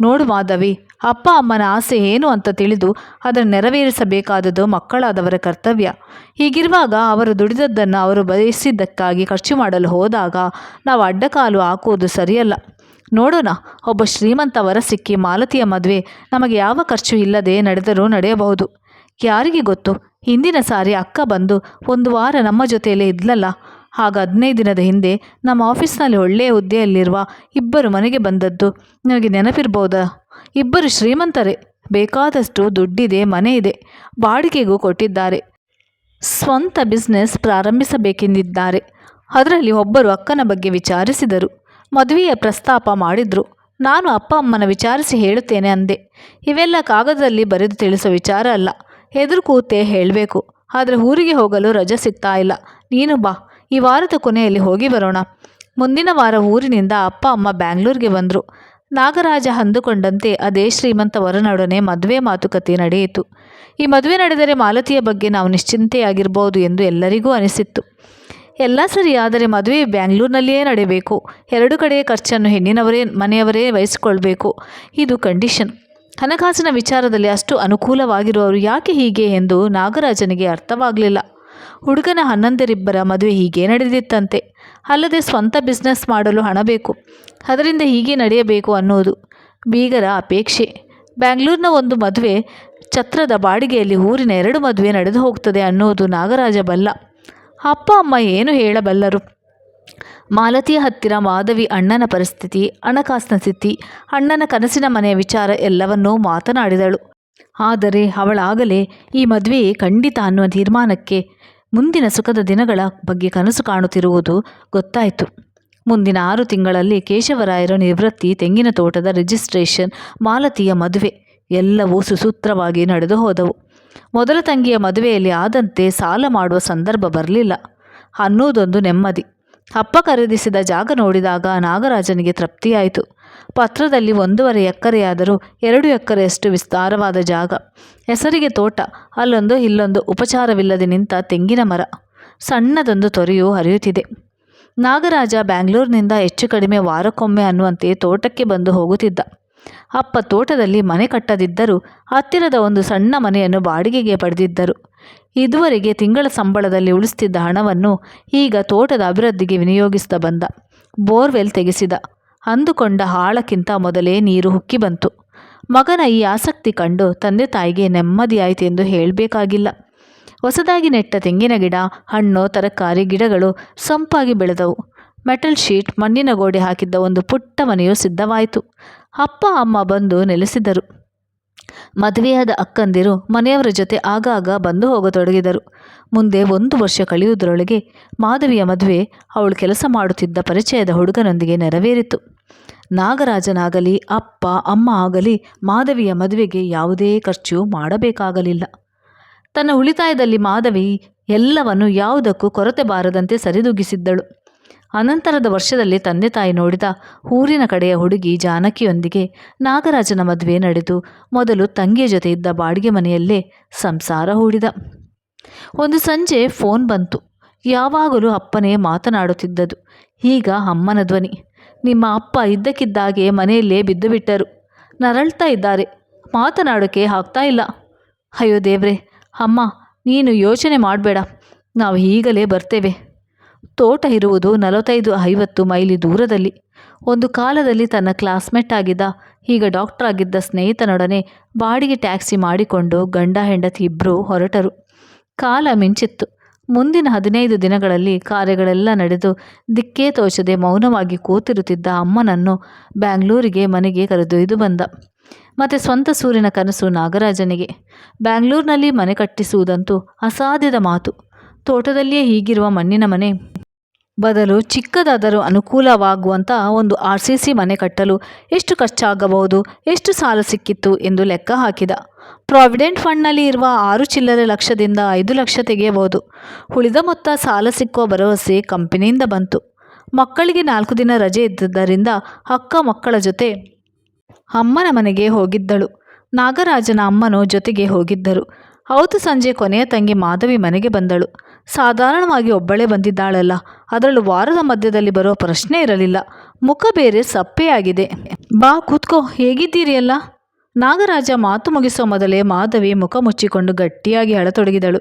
ನೋಡು ಮಾಧವಿ, ಅಪ್ಪ ಅಮ್ಮನ ಆಸೆ ಏನು ಅಂತ ತಿಳಿದು ಅದನ್ನು ನೆರವೇರಿಸಬೇಕಾದದ್ದು ಮಕ್ಕಳಾದವರ ಕರ್ತವ್ಯ. ಹೀಗಿರುವಾಗ ಅವರು ದುಡಿದದ್ದನ್ನು ಅವರು ಬಯಸಿದ್ದಕ್ಕಾಗಿ ಖರ್ಚು ಮಾಡಲು ಹೋದಾಗ ನಾವು ಅಡ್ಡಕಾಲು ಹಾಕುವುದು ಸರಿಯಲ್ಲ. ನೋಡೋಣ, ಒಬ್ಬ ಶ್ರೀಮಂತ ವರ ಸಿಕ್ಕಿ ಮಾಲತಿಯ ಮದುವೆ ನಮಗೆ ಯಾವ ಖರ್ಚು ಇಲ್ಲದೆ ನಡೆದರೂ ನಡೆಯಬಹುದು. ಯಾರಿಗೆ ಗೊತ್ತು? ಹಿಂದಿನ ಸಾರಿ ಅಕ್ಕ ಬಂದು ಒಂದು ವಾರ ನಮ್ಮ ಜೊತೆಯಲ್ಲೇ ಇದ್ಲಲ್ಲ? ಆಗ ಹದಿನೈದು ದಿನದ ಹಿಂದೆ ನಮ್ಮ ಆಫೀಸ್ನಲ್ಲಿ ಒಳ್ಳೆಯ ಹುದ್ದೆಯಲ್ಲಿರುವ ಇಬ್ಬರು ಮನೆಗೆ ಬಂದದ್ದು ನನಗೆ ನೆನಪಿರ್ಬೋದಾ? ಇಬ್ಬರು ಶ್ರೀಮಂತರೇ, ಬೇಕಾದಷ್ಟು ದುಡ್ಡಿದೆ, ಮನೆ ಇದೆ, ಬಾಡಿಗೆಗೂ ಕೊಟ್ಟಿದ್ದಾರೆ. ಸ್ವಂತ ಬಿಸ್ನೆಸ್ ಪ್ರಾರಂಭಿಸಬೇಕೆಂದಿದ್ದಾರೆ. ಅದರಲ್ಲಿ ಒಬ್ಬರು ಅಕ್ಕನ ಬಗ್ಗೆ ವಿಚಾರಿಸಿದರು. ಮದುವೆಯ ಪ್ರಸ್ತಾಪ ಮಾಡಿದ್ರು. ನಾನು ಅಪ್ಪ ಅಮ್ಮನ ವಿಚಾರಿಸಿ ಹೇಳುತ್ತೇನೆ ಅಂದೆ. ಇವೆಲ್ಲ ಕಾಗದದಲ್ಲಿ ಬರೆದು ತಿಳಿಸೋ ವಿಚಾರ ಅಲ್ಲ. ಎದುರು ಕೂತೇ ಹೇಳಬೇಕು. ಆದರೆ ಊರಿಗೆ ಹೋಗಲು ರಜೆ ಸಿಗ್ತಾ ಇಲ್ಲ. ನೀನು ಬಾ. ಈ ವಾರದ ಕೊನೆಯಲ್ಲಿ ಹೋಗಿ ಬರೋಣ. ಮುಂದಿನ ವಾರ ಊರಿನಿಂದ ಅಪ್ಪ ಅಮ್ಮ ಬ್ಯಾಂಗ್ಳೂರಿಗೆ ಬಂದರು. ನಾಗರಾಜ ಅಂದುಕೊಂಡಂತೆ ಅದೇ ಶ್ರೀಮಂತ ವರನೊಡನೆ ಮದುವೆ ಮಾತುಕತೆ ನಡೆಯಿತು. ಈ ಮದುವೆ ನಡೆದರೆ ಮಾಲತಿಯ ಬಗ್ಗೆ ನಾವು ನಿಶ್ಚಿಂತೆಯಾಗಿರ್ಬೋದು ಎಂದು ಎಲ್ಲರಿಗೂ ಅನಿಸಿತ್ತು. ಎಲ್ಲ ಸರಿ, ಆದರೆ ಮದುವೆ ಬ್ಯಾಂಗ್ಳೂರಿನಲ್ಲಿಯೇ ನಡೆಯಬೇಕು ಎರಡು ಕಡೆಯ ಖರ್ಚನ್ನು ಹೆಣ್ಣಿನವರೇ, ಮನೆಯವರೇ ವಹಿಸಿಕೊಳ್ಬೇಕು. ಇದು ಕಂಡೀಷನ್. ಹಣಕಾಸಿನ ವಿಚಾರದಲ್ಲಿ ಅಷ್ಟು ಅನುಕೂಲವಾಗಿರುವವರು ಯಾಕೆ ಹೀಗೆ ಎಂದು ನಾಗರಾಜನಿಗೆ ಅರ್ಥವಾಗಲಿಲ್ಲ. ಹುಡುಗನ ಹನ್ನೊಂದರಿಬ್ಬರ ಮದುವೆ ಹೀಗೆ ನಡೆದಿತ್ತಂತೆ. ಅಲ್ಲದೆ ಸ್ವಂತ ಬಿಸ್ನೆಸ್ ಮಾಡಲು ಹಣ ಬೇಕು. ಅದರಿಂದ ಹೀಗೆ ನಡೆಯಬೇಕು ಅನ್ನೋದು ಬೀಗರ ಅಪೇಕ್ಷೆ. ಬ್ಯಾಂಗ್ಳೂರಿನ ಒಂದು ಮದುವೆ ಛತ್ರದ ಬಾಡಿಗೆಯಲ್ಲಿ ಊರಿನ ಎರಡು ಮದುವೆ ನಡೆದು ಹೋಗ್ತದೆ ಅನ್ನೋದು ನಾಗರಾಜ ಬಲ್ಲ. ಅಪ್ಪ, ಅಮ್ಮ ಏನು ಹೇಳಬಲ್ಲರು? ಮಾಲತಿಯ ಹತ್ತಿರ ಮಾಧವಿ ಅಣ್ಣನ ಪರಿಸ್ಥಿತಿ, ಹಣಕಾಸಿನ ಸ್ಥಿತಿ, ಅಣ್ಣನ ಕನಸಿನ ಮನೆಯ ವಿಚಾರ ಎಲ್ಲವನ್ನೂ ಮಾತನಾಡಿದಳು. ಆದರೆ ಅವಳಾಗಲೇ ಈ ಮದುವೆ ಖಂಡಿತ ಅನ್ನುವ ತೀರ್ಮಾನಕ್ಕೆ ಮುಂದಿನ ಸುಖದ ದಿನಗಳ ಬಗ್ಗೆ ಕನಸು ಕಾಣುತ್ತಿರುವುದು ಗೊತ್ತಾಯಿತು. ಮುಂದಿನ ಆರು ತಿಂಗಳಲ್ಲಿ ಕೇಶವರಾಯರ ನಿವೃತ್ತಿ ತೆಂಗಿನ ತೋಟದ ರಿಜಿಸ್ಟ್ರೇಷನ್ ಮಾಲತಿಯ ಮದುವೆ ಎಲ್ಲವೂ ಸುಸೂತ್ರವಾಗಿ ನಡೆದು ಹೋದವು ಮೊದಲ ತಂಗಿಯ ಮದುವೆಯಲ್ಲಿ ಆದಂತೆ ಸಾಲ ಮಾಡುವ ಸಂದರ್ಭ ಬರಲಿಲ್ಲ. ಅನ್ನೋದೊಂದು ನೆಮ್ಮದಿ. ಅಪ್ಪ ಖರೀದಿಸಿದ ಜಾಗ ನೋಡಿದಾಗ ನಾಗರಾಜನಿಗೆ ತೃಪ್ತಿಯಾಯಿತು. ಪತ್ರದಲ್ಲಿ ಒಂದೂವರೆ ಎಕರೆಯಾದರೂ ಎರಡು ಎಕರೆಯಷ್ಟು ವಿಸ್ತಾರವಾದ ಜಾಗ. ಹೆಸರಿಗೆ ತೋಟ, ಅಲ್ಲೊಂದು ಇಲ್ಲೊಂದು ಉಪಚಾರವಿಲ್ಲದೆ ನಿಂತ ತೆಂಗಿನ ಮರ. ಸಣ್ಣದೊಂದು ತೊರೆಯು ಹರಿಯುತ್ತಿದೆ. ನಾಗರಾಜ ಬ್ಯಾಂಗ್ಳೂರಿನಿಂದ ಹೆಚ್ಚು ಕಡಿಮೆ ವಾರಕ್ಕೊಮ್ಮೆ ಅನ್ನುವಂತೆ ತೋಟಕ್ಕೆ ಬಂದು ಹೋಗುತ್ತಿದ್ದ. ಅಪ್ಪ ತೋಟದಲ್ಲಿ ಮನೆ ಕಟ್ಟದಿದ್ದರೂ ಹತ್ತಿರದ ಒಂದು ಸಣ್ಣ ಮನೆಯನ್ನು ಬಾಡಿಗೆಗೆ ಪಡೆದಿದ್ದರು. ಇದುವರೆಗೆ ತಿಂಗಳ ಸಂಬಳದಲ್ಲಿ ಉಳಿಸ್ತಿದ್ದ ಹಣವನ್ನು ಈಗ ತೋಟದ ಅಭಿವೃದ್ಧಿಗೆ ವಿನಿಯೋಗಿಸ್ತಾ ಬಂದ. ಬೋರ್ವೆಲ್ ತೆಗೆಸಿದ. ಅಂದುಕೊಂಡ ಹಾಳಕ್ಕಿಂತ ಮೊದಲೇ ನೀರು ಹುಕ್ಕಿ ಬಂತು. ಮಗನ ಈ ಆಸಕ್ತಿ ಕಂಡು ತಂದೆ ತಾಯಿಗೆ ನೆಮ್ಮದಿಯಾಯಿತು ಎಂದು ಹೇಳಬೇಕಾಗಿಲ್ಲ. ಹೊಸದಾಗಿ ನೆಟ್ಟ ತೆಂಗಿನ ಗಿಡ, ಹಣ್ಣು, ತರಕಾರಿ, ಗಿಡಗಳು ಸೊಂಪಾಗಿ ಬೆಳೆದವು. ಮೆಟಲ್ ಶೀಟ್, ಮಣ್ಣಿನ ಗೋಡೆ ಹಾಕಿದ್ದ ಒಂದು ಪುಟ್ಟ ಮನೆಯು ಸಿದ್ಧವಾಯಿತು. ಅಪ್ಪ, ಅಮ್ಮ ಬಂದು ನೆಲೆಸಿದರು. ಮದುವೆಯಾದ ಅಕ್ಕಂದಿರು ಮನೆಯವರ ಜೊತೆ ಆಗಾಗ ಬಂದು ಹೋಗತೊಡಗಿದರು. ಮುಂದೆ ಒಂದು ವರ್ಷ ಕಳೆಯುವುದರೊಳಗೆ ಮಾಧವಿಯ ಮದುವೆ ಅವಳು ಕೆಲಸ ಮಾಡುತ್ತಿದ್ದ ಪರಿಚಯದ ಹುಡುಗನೊಂದಿಗೆ ನೆರವೇರಿತು. ನಾಗರಾಜನಾಗಲಿ, ಅಪ್ಪ, ಅಮ್ಮ ಆಗಲಿ ಮಾಧವಿಯ ಮದುವೆಗೆ ಯಾವುದೇ ಖರ್ಚು ಮಾಡಬೇಕಾಗಲಿಲ್ಲ. ತನ್ನ ಉಳಿತಾಯದಲ್ಲಿ ಮಾಧವಿ ಎಲ್ಲವನ್ನು ಯಾವುದಕ್ಕೂ ಕೊರತೆ ಬಾರದಂತೆ ಸರಿದೂಗಿಸಿದ್ದಳು. ಅನಂತರದ ವರ್ಷದಲ್ಲಿ ತಂದೆ ತಾಯಿ ನೋಡಿದ ಊರಿನ ಕಡೆಯ ಹುಡುಗಿ ಜಾನಕಿಯೊಂದಿಗೆ ನಾಗರಾಜನ ಮದುವೆ ನಡೆದು ಮೊದಲು ತಂಗಿಯ ಜೊತೆ ಇದ್ದ ಬಾಡಿಗೆ ಮನೆಯಲ್ಲೇ ಸಂಸಾರ ಹೂಡಿದ. ಒಂದು ಸಂಜೆ ಫೋನ್ ಬಂತು. ಯಾವಾಗಲೂ ಅಪ್ಪನೇ ಮಾತನಾಡುತ್ತಿದ್ದದು. ಈಗ ಅಮ್ಮನ ಧ್ವನಿ. ನಿಮ್ಮ ಅಪ್ಪ ಇದ್ದಕ್ಕಿದ್ದಾಗೆ ಮನೆಯಲ್ಲೇ ಬಿದ್ದು ಬಿಟ್ಟರು ನರಳ್ತಾ ಇದ್ದಾರೆ. ಮಾತನಾಡೋಕ್ಕೆ ಆಗ್ತಾ ಇಲ್ಲ. ಅಯ್ಯೋ ದೇವ್ರೆ, ಅಮ್ಮ, ನೀನು ಯೋಚನೆ ಮಾಡಬೇಡ. ನಾವು ಈಗಲೇ ಬರ್ತೇವೆ. ತೋಟ ಇರುವುದು ನಲವತ್ತೈದು ಐವತ್ತು ಮೈಲಿ ದೂರದಲ್ಲಿ. ಒಂದು ಕಾಲದಲ್ಲಿ ತನ್ನ ಕ್ಲಾಸ್ಮೇಟ್ ಆಗಿದ್ದ, ಈಗ ಡಾಕ್ಟರ್ ಆಗಿದ್ದ ಸ್ನೇಹಿತನೊಡನೆ ಬಾಡಿಗೆ ಟ್ಯಾಕ್ಸಿ ಮಾಡಿಕೊಂಡು ಗಂಡ ಹೆಂಡತಿ ಇಬ್ಬರು ಹೊರಟರು. ಕಾಲ ಮಿಂಚಿತ್ತು. ಮುಂದಿನ ಹದಿನೈದು ದಿನಗಳಲ್ಲಿ ಕಾರ್ಯಗಳೆಲ್ಲ ನಡೆದು ದಿಕ್ಕೇ ತೋಚದೆ ಮೌನವಾಗಿ ಕೂತಿರುತ್ತಿದ್ದ ಅಮ್ಮನನ್ನು ಬ್ಯಾಂಗ್ಳೂರಿಗೆ ಮನೆಗೆ ಕರೆದೊಯ್ದು ಬಂದ. ಮತ್ತು ಸ್ವಂತ ಸೂರಿನ ಕನಸು ನಾಗರಾಜನಿಗೆ. ಬ್ಯಾಂಗ್ಳೂರಿನಲ್ಲಿ ಮನೆ ಕಟ್ಟಿಸುವುದಂತೂ ಅಸಾಧ್ಯದ ಮಾತು. ತೋಟದಲ್ಲಿಯೇ ಹೀಗಿರುವ ಮಣ್ಣಿನ ಮನೆ. ಬದಲು ಚಿಕ್ಕದಾದರೂ ಅನುಕೂಲವಾಗುವಂಥ ಒಂದು ಆರ್ ಸಿ ಸಿ ಮನೆ ಕಟ್ಟಲು ಎಷ್ಟು ಖರ್ಚಾಗಬಹುದು, ಎಷ್ಟು ಸಾಲ ಸಿಕ್ಕಿತ್ತು ಎಂದು ಲೆಕ್ಕ ಹಾಕಿದ. ಪ್ರಾವಿಡೆಂಟ್ ಫಂಡ್ನಲ್ಲಿ ಇರುವ ಆರು ಚಿಲ್ಲರೆ ಲಕ್ಷದಿಂದ ಐದು ಲಕ್ಷ ತೆಗೆಯಬಹುದು. ಉಳಿದ ಮೊತ್ತ ಸಾಲ ಸಿಕ್ಕುವ ಭರವಸೆ ಕಂಪನಿಯಿಂದ ಬಂತು. ಮಕ್ಕಳಿಗೆ ನಾಲ್ಕು ದಿನ ರಜೆ ಇದ್ದುದರಿಂದ ಅಕ್ಕ ಮಕ್ಕಳ ಜೊತೆ ಅಮ್ಮನ ಮನೆಗೆ ಹೋಗಿದ್ದಳು. ನಾಗರಾಜನ ಅಮ್ಮನೂ ಜೊತೆಗೆ ಹೋಗಿದ್ದರು. ಅವತ್ತು ಸಂಜೆ ಕೊನೆಯ ತಂಗಿ ಮಾಧವಿ ಮನೆಗೆ ಬಂದಳು. ಸಾಧಾರಣವಾಗಿ ಒಬ್ಬಳೇ ಬಂದಿದ್ದಾಳಲ್ಲ. ಅದರಲ್ಲೂ ವಾರದ ಮಧ್ಯದಲ್ಲಿ ಬರುವ ಪ್ರಶ್ನೆ ಇರಲಿಲ್ಲ. ಮುಖ ಬೇರೆ ಸಪ್ಪೆಯಾಗಿದೆ. ಬಾ, ಕೂತ್ಕೋ. ಹೇಗಿದ್ದೀರಿ ಅಲ್ಲ ನಾಗರಾಜ ಮಾತು ಮುಗಿಸೋ ಮೊದಲೇ ಮಾಧವಿ ಮುಖ ಮುಚ್ಚಿಕೊಂಡು ಗಟ್ಟಿಯಾಗಿ ಅಳತೊಡಗಿದಳು.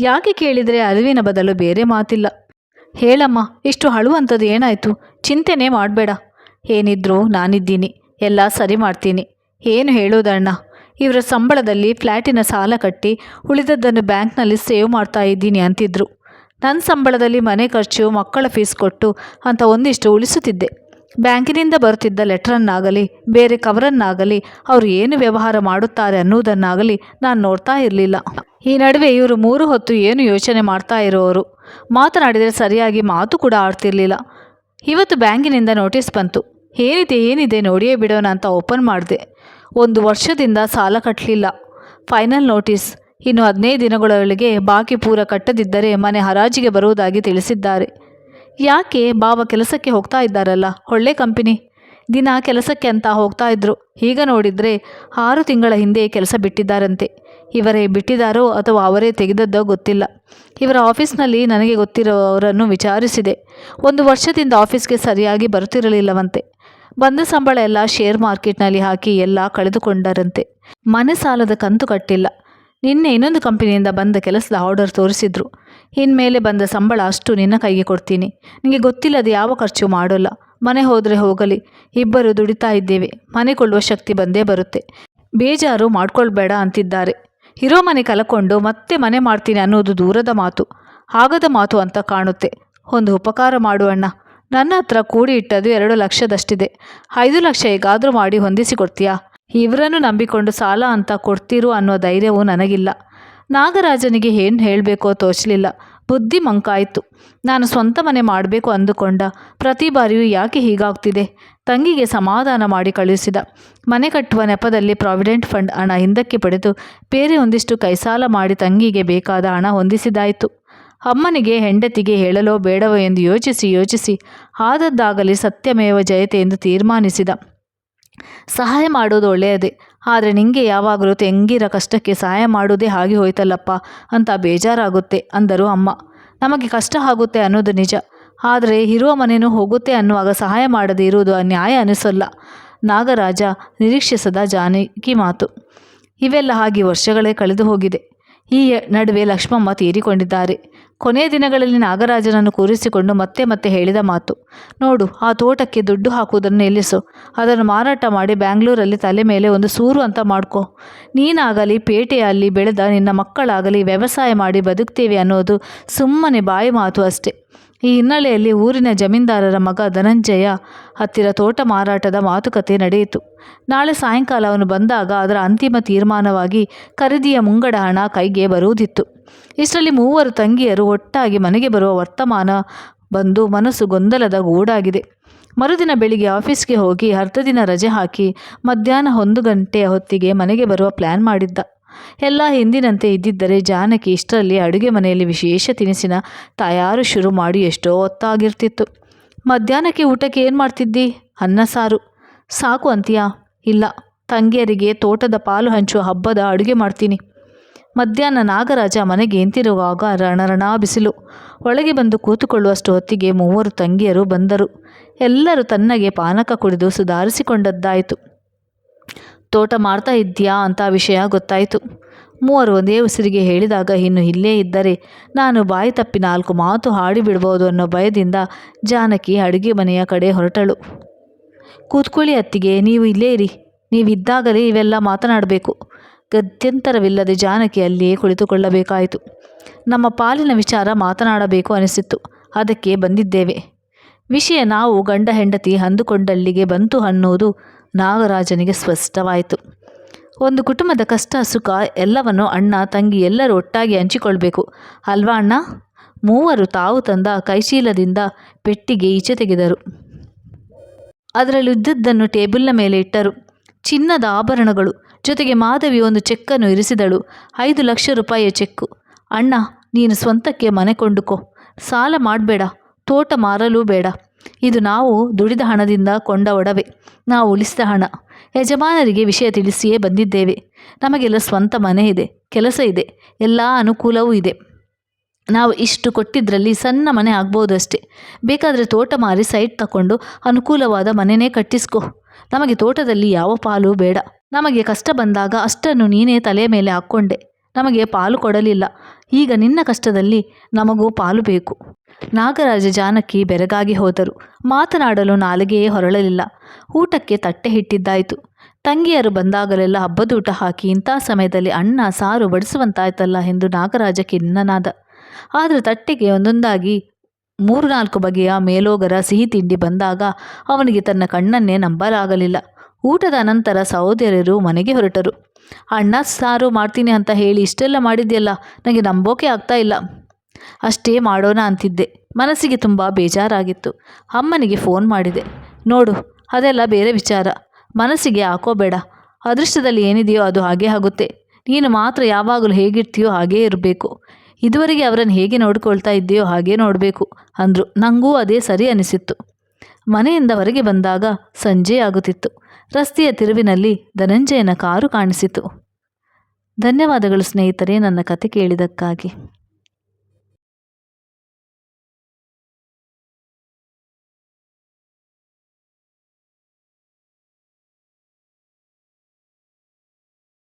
ಯಾಕೆ ಕೇಳಿದರೆ ಅರಿವಿನ ಬದಲು ಬೇರೆ ಮಾತಿಲ್ಲ. ಹೇಳಮ್ಮ, ಇಷ್ಟು ಅಳುವಂಥದ್ದು ಏನಾಯಿತು? ಚಿಂತೆನೇ ಮಾಡಬೇಡ. ಏನಿದ್ರೂ ನಾನಿದ್ದೀನಿ. ಎಲ್ಲ ಸರಿ ಮಾಡ್ತೀನಿ. ಏನು ಹೇಳೋದಣ್ಣ? ಇವರ ಸಂಬಳದಲ್ಲಿ ಫ್ಲ್ಯಾಟಿನ ಸಾಲ ಕಟ್ಟಿ ಉಳಿದದ್ದನ್ನು ಬ್ಯಾಂಕ್ನಲ್ಲಿ ಸೇವ್ ಮಾಡ್ತಾ ಇದ್ದೀನಿ ಅಂತಿದ್ರು. ನನ್ನ ಸಂಬಳದಲ್ಲಿ ಮನೆ ಖರ್ಚು, ಮಕ್ಕಳ ಫೀಸ್ ಕೊಟ್ಟು ಅಂತ ಒಂದಿಷ್ಟು ಉಳಿಸುತ್ತಿದ್ದೆ. ಬ್ಯಾಂಕಿನಿಂದ ಬರುತ್ತಿದ್ದ ಲೆಟ್ರನ್ನಾಗಲಿ, ಬೇರೆ ಕವರನ್ನಾಗಲಿ ಅವರು ಏನು ವ್ಯವಹಾರ ಮಾಡುತ್ತಾರೆ ಅನ್ನುವುದನ್ನಾಗಲಿ ನಾನು ನೋಡ್ತಾ ಇರಲಿಲ್ಲ. ಈ ನಡುವೆ ಇವರು ಮೂರು ಹೊತ್ತು ಏನು ಯೋಚನೆ ಮಾಡ್ತಾ ಇರೋರು? ಮಾತನಾಡಿದರೆ ಸರಿಯಾಗಿ ಮಾತು ಕೂಡ ಆಡ್ತಿರ್ಲಿಲ್ಲ. ಇವತ್ತು ಬ್ಯಾಂಕಿನಿಂದ ನೋಟಿಸ್ ಬಂತು. ಏನಿದೆ ಏನಿದೆ ನೋಡಿಯೇ ಬಿಡೋಣ ಅಂತ ಓಪನ್ ಮಾಡಿದೆ. ಒಂದು ವರ್ಷದಿಂದ ಸಾಲ ಕಟ್ಟಲಿಲ್ಲ ಫೈನಲ್ ನೋಟಿಸ್. ಇನ್ನು ಹದಿನೈದು ದಿನಗಳೊಳಗೆ ಬಾಕಿ ಪೂರ ಕಟ್ಟದಿದ್ದರೆ ಮನೆ ಹರಾಜಿಗೆ ಬರುವುದಾಗಿ ತಿಳಿಸಿದ್ದಾರೆ. ಯಾಕೆ ಬಾವ ಕೆಲಸಕ್ಕೆ ಹೋಗ್ತಾ ಇದ್ದಾರಲ್ಲ? ಒಳ್ಳೆ ಕಂಪನಿ. ದಿನ ಕೆಲಸಕ್ಕೆ ಅಂತ ಹೋಗ್ತಾ ಇದ್ರು. ಈಗ ನೋಡಿದರೆ ಆರು ತಿಂಗಳ ಹಿಂದೆ ಕೆಲಸ ಬಿಟ್ಟಿದ್ದಾರಂತೆ. ಇವರೇ ಬಿಟ್ಟಿದ್ದಾರೋ ಅಥವಾ ಅವರೇ ತೆಗೆದದ್ದೋ ಗೊತ್ತಿಲ್ಲ. ಇವರ ಆಫೀಸ್ನಲ್ಲಿ ನನಗೆ ಗೊತ್ತಿರೋವರನ್ನು ವಿಚಾರಿಸಿದೆ. ಒಂದು ವರ್ಷದಿಂದ ಆಫೀಸ್ಗೆ ಸರಿಯಾಗಿ ಬರುತ್ತಿರಲಿಲ್ಲವಂತೆ ಬಂದ ಸಂಬಳ ಎಲ್ಲ ಶೇರ್ ಮಾರ್ಕೆಟ್ನಲ್ಲಿ ಹಾಕಿ ಎಲ್ಲ ಕಳೆದುಕೊಂಡರಂತೆ. ಮನೆ ಸಾಲದ ಕಂತು ಕಟ್ಟಿಲ್ಲ. ನಿನ್ನೆ ಇನ್ನೊಂದು ಕಂಪನಿಯಿಂದ ಬಂದ ಕೆಲಸದ ಆರ್ಡರ್ ತೋರಿಸಿದ್ರು. ಇನ್ಮೇಲೆ ಬಂದ ಸಂಬಳ ಅಷ್ಟು ನಿನ್ನ ಕೈಗೆ ಕೊಡ್ತೀನಿ. ನಿಮಗೆ ಗೊತ್ತಿಲ್ಲದೆ ಯಾವ ಖರ್ಚು ಮಾಡೋಲ್ಲ. ಮನೆ ಹೋದರೆ ಹೋಗಲಿ. ಇಬ್ಬರು ದುಡಿತಾ ಇದ್ದೇವೆ. ಮನೆ ಕೊಳ್ಳುವ ಶಕ್ತಿ ಬಂದೇ ಬರುತ್ತೆ. ಬೇಜಾರು ಮಾಡ್ಕೊಳ್ಬೇಡ ಅಂತಿದ್ದಾರೆ. ಇರೋ ಮನೆ ಕಲಕೊಂಡು ಮತ್ತೆ ಮನೆ ಮಾಡ್ತೀನಿ ಅನ್ನೋದು ದೂರದ ಮಾತು. ಆಗದ ಮಾತು ಅಂತ ಕಾಣುತ್ತೆ. ಒಂದು ಉಪಕಾರ ಮಾಡು ಅಣ್ಣ. ನನ್ನ ಹತ್ರ ಕೂಡಿ ಇಟ್ಟದು ಎರಡು ಲಕ್ಷದಷ್ಟಿದೆ. ಐದು ಲಕ್ಷ ಹೇಗಾದರೂ ಮಾಡಿ ಹೊಂದಿಸಿ ಕೊಡ್ತೀಯಾ ಇವರನ್ನು ನಂಬಿಕೊಂಡು ಸಾಲ ಅಂತ ಕೊಡ್ತೀರು ಅನ್ನೋ ಧೈರ್ಯವೂ ನನಗಿಲ್ಲ. ನಾಗರಾಜನಿಗೆ ಏನು ಹೇಳಬೇಕೋ ತೋಚಲಿಲ್ಲ. ಬುದ್ಧಿ ಮಂಕಾಯಿತು. ನಾನು ಸ್ವಂತ ಮನೆ ಮಾಡಬೇಕು ಅಂದುಕೊಂಡ. ಪ್ರತಿ ಬಾರಿಯೂ ಯಾಕೆ ಹೀಗಾಗ್ತಿದೆ? ತಂಗಿಗೆ ಸಮಾಧಾನ ಮಾಡಿ ಕಳುಹಿಸಿದ. ಮನೆ ಕಟ್ಟುವ ನೆಪದಲ್ಲಿ ಪ್ರಾವಿಡೆಂಟ್ ಫಂಡ್ ಹಣ ಹಿಂದಕ್ಕೆ ಪಡೆದು ಬೇರೆ ಒಂದಿಷ್ಟು ಕೈಸಾಲ ಮಾಡಿ ತಂಗಿಗೆ ಬೇಕಾದ ಹಣ ಹೊಂದಿಸಿದಾಯಿತು. ಅಮ್ಮನಿಗೆ ಹೆಂಡತಿಗೆ ಹೇಳಲೋ ಬೇಡವೋ ಎಂದು ಯೋಚಿಸಿ ಯೋಚಿಸಿ ಆದದ್ದಾಗಲಿ ಸತ್ಯಮೇವ ಜಯತೆ ಎಂದು ತೀರ್ಮಾನಿಸಿದ. ಸಹಾಯ ಮಾಡೋದು ಒಳ್ಳೆಯದೇ, ಆದರೆ ನಿಂಗೆ ಯಾವಾಗಲೂ ತೆಂಗಿರ ಕಷ್ಟಕ್ಕೆ ಸಹಾಯ ಮಾಡುವುದೇ ಹಾಗೆ ಹೋಯ್ತಲ್ಲಪ್ಪ ಅಂತ ಬೇಜಾರಾಗುತ್ತೆ ಅಂದರು ಅಮ್ಮ. ನಮಗೆ ಕಷ್ಟ ಆಗುತ್ತೆ ಅನ್ನೋದು ನಿಜ, ಆದರೆ ಇರುವ ಮನೆಯೂ ಹೋಗುತ್ತೆ ಅನ್ನುವಾಗ ಸಹಾಯ ಮಾಡದೇ ಇರುವುದು ನ್ಯಾಯ ಅನಿಸಲ್ಲ. ನಾಗರಾಜ ನಿರೀಕ್ಷಿಸದ ಜಾನಕಿ ಮಾತು. ಇವೆಲ್ಲ ಆಗಿ ವರ್ಷಗಳೇ ಕಳೆದು ಹೋಗಿದೆ. ಈ ನಡುವೆ ಲಕ್ಷ್ಮಮ್ಮ ತೀರಿಕೊಂಡಿದ್ದಾರೆ ಕೊನೆಯ ದಿನಗಳಲ್ಲಿ ನಾಗರಾಜನನ್ನು ಕೂರಿಸಿಕೊಂಡು ಮತ್ತೆ ಮತ್ತೆ ಹೇಳಿದ ಮಾತು, ನೋಡು, ಆ ತೋಟಕ್ಕೆ ದುಡ್ಡು ಹಾಕುವುದನ್ನು ನಿಲ್ಲಿಸು. ಅದನ್ನು ಮಾರಾಟ ಮಾಡಿ ಬ್ಯಾಂಗ್ಳೂರಲ್ಲಿ ತಲೆ ಮೇಲೆ ಒಂದು ಸೂರು ಅಂತ ಮಾಡ್ಕೊ. ನೀನಾಗಲಿ ಪೇಟೆಯಲ್ಲಿ ಬೆಳೆದ ನಿನ್ನ ಮಕ್ಕಳಾಗಲಿ ವ್ಯವಸಾಯ ಮಾಡಿ ಬದುಕ್ತೇವೆ ಅನ್ನೋದು ಸುಮ್ಮನೆ ಬಾಯಿ ಮಾತು ಅಷ್ಟೆ. ಈ ಹಿನ್ನೆಲೆಯಲ್ಲಿ ಊರಿನ ಜಮೀನ್ದಾರರ ಮಗ ಧನಂಜಯ ಹತ್ತಿರ ತೋಟ ಮಾರಾಟದ ಮಾತುಕತೆ ನಡೆಯಿತು. ನಾಳೆ ಸಾಯಂಕಾಲ ಅವನು ಬಂದಾಗ ಅದರ ಅಂತಿಮ ತೀರ್ಮಾನವಾಗಿ ಖರೀದಿಯ ಮುಂಗಡ ಹಣ ಕೈಗೆ ಬರುವುದಿತ್ತು. ಇಷ್ಟರಲ್ಲಿ ಮೂವರು ತಂಗಿಯರು ಒಟ್ಟಾಗಿ ಮನೆಗೆ ಬರುವ ವರ್ತಮಾನ ಬಂದು ಮನಸ್ಸು ಗೊಂದಲದ ಗೂಡಾಗಿದೆ. ಮರುದಿನ ಬೆಳಿಗ್ಗೆ ಆಫೀಸ್ಗೆ ಹೋಗಿ ಅರ್ಧ ದಿನ ರಜೆ ಹಾಕಿ ಮಧ್ಯಾಹ್ನ ಒಂದು ಗಂಟೆಯ ಹೊತ್ತಿಗೆ ಮನೆಗೆ ಬರುವ ಪ್ಲ್ಯಾನ್ ಮಾಡಿದ್ದ. ಎಲ್ಲ ಹಿಂದಿನಂತೆ ಇದ್ದಿದ್ದರೆ ಜಾನಕಿ ಇಷ್ಟರಲ್ಲಿ ಅಡುಗೆ ಮನೆಯಲ್ಲಿ ವಿಶೇಷ ತಿನಿಸಿನ ತಯಾರು ಶುರು ಮಾಡಿ ಎಷ್ಟೋ ಹೊತ್ತಾಗಿರ್ತಿತ್ತು. ಮಧ್ಯಾಹ್ನಕ್ಕೆ ಊಟಕ್ಕೆ ಏನು ಮಾಡ್ತಿದ್ದಿ? ಅನ್ನ, ಸಾರು. ಸಾಕು ಅಂತೀಯಾ? ಇಲ್ಲ. ತಂಗಿಯರಿಗೆ ತೋಟದ ಪಾಲು ಹಂಚುವ ಹಬ್ಬದ ಅಡುಗೆ ಮಾಡ್ತೀನಿ. ಮಧ್ಯಾಹ್ನ ನಾಗರಾಜ ಮನೆಗೆ ಎಂತಿರುವಾಗ ರಣರಣ ಬಿಸಿಲು. ಒಳಗೆ ಬಂದು ಕೂತುಕೊಳ್ಳುವಷ್ಟು ಹೊತ್ತಿಗೆ ಮೂವರು ತಂಗಿಯರು ಬಂದರು. ಎಲ್ಲರೂ ತನ್ನಗೆ ಪಾನಕ ಕುಡಿದು ಸುಧಾರಿಸಿಕೊಂಡದ್ದಾಯಿತು. ತೋಟ ಮಾಡ್ತಾ ಇದ್ದೀಯಾ ಅಂತ ವಿಷಯ ಗೊತ್ತಾಯಿತು. ಮೂವರು ಒಂದೇ ಉಸಿರಿಗೆ ಹೇಳಿದಾಗ, ಇನ್ನು ಇಲ್ಲೇ ಇದ್ದರೆ ನಾನು ಬಾಯಿ ತಪ್ಪಿ ನಾಲ್ಕು ಮಾತು ಹಾಡಿಬಿಡ್ಬೋದು ಅನ್ನೋ ಭಯದಿಂದ ಜಾನಕಿ ಅಡುಗೆ ಮನೆಯ ಕಡೆ ಹೊರಟಳು. ಕೂತ್ಕೊಳ್ಳಿ ಅತ್ತಿಗೆ, ನೀವು ಇಲ್ಲೇ ಇರಿ. ನೀವಿದ್ದಾಗಲೇ ಇವೆಲ್ಲ ಮಾತನಾಡಬೇಕು. ಗತ್ಯಂತರವಿಲ್ಲದೆ ಜಾನಕಿ ಅಲ್ಲಿಯೇ ಕುಳಿತುಕೊಳ್ಳಬೇಕಾಯಿತು. ನಮ್ಮ ಪಾಲಿನ ವಿಚಾರ ಮಾತನಾಡಬೇಕು ಅನಿಸಿತ್ತು. ಅದಕ್ಕೆ ಬಂದಿದ್ದೇವೆ. ವಿಷಯ ನಾವು ಗಂಡ ಹೆಂಡತಿ ಅಂದುಕೊಂಡಲ್ಲಿಗೆ ಬಂತು ಅನ್ನುವುದು ನಾಗರಾಜನಿಗೆ ಸ್ಪಷ್ಟವಾಯಿತು. ಒಂದು ಕುಟುಂಬದ ಕಷ್ಟ, ಸುಖ ಎಲ್ಲವನ್ನು ಅಣ್ಣ, ತಂಗಿ ಎಲ್ಲರೂ ಒಟ್ಟಾಗಿ ಹಂಚಿಕೊಳ್ಬೇಕು. ಅಲ್ವಾ ಅಣ್ಣ? ಮೂವರು ತಾವು ತಂದ ಕೈಶೀಲದಿಂದ ಪೆಟ್ಟಿಗೆ ಈಚೆ ತೆಗೆದರು. ಅದರಲ್ಲಿ ಇದ್ದದ್ದನ್ನು ಟೇಬಲ್ನ ಮೇಲೆ ಇಟ್ಟರು. ಚಿನ್ನದ ಆಭರಣಗಳು. ಜೊತೆಗೆ ಮಾಧವಿ ಒಂದು ಚೆಕ್ಕನ್ನು ಇರಿಸಿದಳು. ಐದು ಲಕ್ಷ ರೂಪಾಯಿಯ ಚೆಕ್ಕು. ಅಣ್ಣ, ನೀನು ಸ್ವಂತಕ್ಕೆ ಮನೆ ಕೊಂಡುಕೋ. ಸಾಲ ಮಾಡಬೇಡ. ತೋಟ ಮಾರಲೂ ಬೇಡ. ಇದು ನಾವು ದುಡಿದ ಹಣದಿಂದ ಕೊಂಡ ಒಡವೆ ನಾವು ಉಳಿಸಿದ ಹಣ. ಯಜಮಾನರಿಗೆ ವಿಷಯ ತಿಳಿಸಿಯೇ ಬಂದಿದ್ದೇವೆ. ನಮಗೆಲ್ಲ ಸ್ವಂತ ಮನೆ ಇದೆ, ಕೆಲಸ ಇದೆ, ಎಲ್ಲ ಅನುಕೂಲವೂ ಇದೆ. ನಾವು ಇಷ್ಟು ಕೊಟ್ಟಿದ್ದರಲ್ಲಿ ಸಣ್ಣ ಮನೆ ಆಗ್ಬೋದು ಅಷ್ಟೇ. ಬೇಕಾದರೆ ತೋಟ ಮಾರಿ ಸೈಟ್ ತಗೊಂಡು ಅನುಕೂಲವಾದ ಮನೆಯೇ ಕಟ್ಟಿಸ್ಕೊ. ನಮಗೆ ತೋಟದಲ್ಲಿ ಯಾವ ಪಾಲು ಬೇಡ. ನಮಗೆ ಕಷ್ಟ ಬಂದಾಗ ಅಷ್ಟನ್ನು ನೀನೇ ತಲೆಯ ಮೇಲೆ ಹಾಕ್ಕೊಂಡೆ. ನಮಗೆ ಪಾಲು ಕೊಡಲಿಲ್ಲ. ಈಗ ನಿನ್ನ ಕಷ್ಟದಲ್ಲಿ ನಮಗೂ ಪಾಲು ಬೇಕು. ನಾಗರಾಜ ಜಾನಕಿ ಬೆರಗಾಗಿ ಹೋದರು. ಮಾತನಾಡಲು ನಾಲಿಗೆಯೇ ಹೊರಳಲಿಲ್ಲ. ಊಟಕ್ಕೆ ತಟ್ಟೆ ಹಿಟ್ಟಿದ್ದಾಯಿತು. ತಂಗಿಯರು ಬಂದಾಗಲೆಲ್ಲ ಹಬ್ಬದೂಟ ಹಾಕಿ ಇಂಥ ಸಮಯದಲ್ಲಿ ಅಣ್ಣ ಸಾರು ಬಡಿಸುವಂತಾಯ್ತಲ್ಲ ಎಂದು ನಾಗರಾಜ ಖಿನ್ನನಾದ. ಆದರೆ ತಟ್ಟೆಗೆ ಒಂದೊಂದಾಗಿ ಮೂರು ನಾಲ್ಕು ಬಗೆಯ ಮೇಲೋಗರ ಸಿಹಿ ತಿಂಡಿ ಬಂದಾಗ ಅವನಿಗೆ ತನ್ನ ಕಣ್ಣನ್ನೇ ನಂಬಲಾಗಲಿಲ್ಲ. ಊಟದ ಅನಂತರ ಸಹೋದರರು ಮನೆಗೆ ಹೊರಟರು. ಅಣ್ಣ ಸಾರು ಮಾಡ್ತೀನಿ ಅಂತ ಹೇಳಿ ಇಷ್ಟೆಲ್ಲ ಮಾಡಿದ್ಯಲ್ಲ ನನಗೆ ನಂಬೋಕೆ ಆಗ್ತಾ ಇಲ್ಲ. ಅಷ್ಟೇ ಮಾಡೋಣ ಅಂತಿದ್ದೆ. ಮನಸ್ಸಿಗೆ ತುಂಬ ಬೇಜಾರಾಗಿತ್ತು. ಅಮ್ಮನಿಗೆ ಫೋನ್ ಮಾಡಿದೆ. ನೋಡು, ಅದೆಲ್ಲ ಬೇರೆ ವಿಚಾರ. ಮನಸ್ಸಿಗೆ ಹಾಕೋಬೇಡ ಅದೃಷ್ಟದಲ್ಲಿ ಏನಿದೆಯೋ ಅದು ಹಾಗೇ ಆಗುತ್ತೆ. ನೀನು ಮಾತ್ರ ಯಾವಾಗಲೂ ಹೇಗಿರ್ತೀಯೋ ಹಾಗೇ ಇರಬೇಕು. ಇದುವರೆಗೆ ಅವರನ್ನು ಹೇಗೆ ನೋಡ್ಕೊಳ್ತಾ ಇದ್ದೀಯೋ ಹಾಗೇ ನೋಡಬೇಕು, ಅಂದರು. ನನಗೂ ಅದೇ ಸರಿ ಅನಿಸಿತ್ತು. ಮನೆಯಿಂದ ಹೊರಗೆ ಬಂದಾಗ ಸಂಜೆ ಆಗುತ್ತಿತ್ತು. ರಸ್ತೆಯ ತಿರುವಿನಲ್ಲಿ ಧನಂಜಯನ ಕಾರು ಕಾಣಿಸಿತು. ಧನ್ಯವಾದಗಳು ಸ್ನೇಹಿತರೆ ನನ್ನ ಕತೆ ಕೇಳಿದ್ದಕ್ಕಾಗಿ.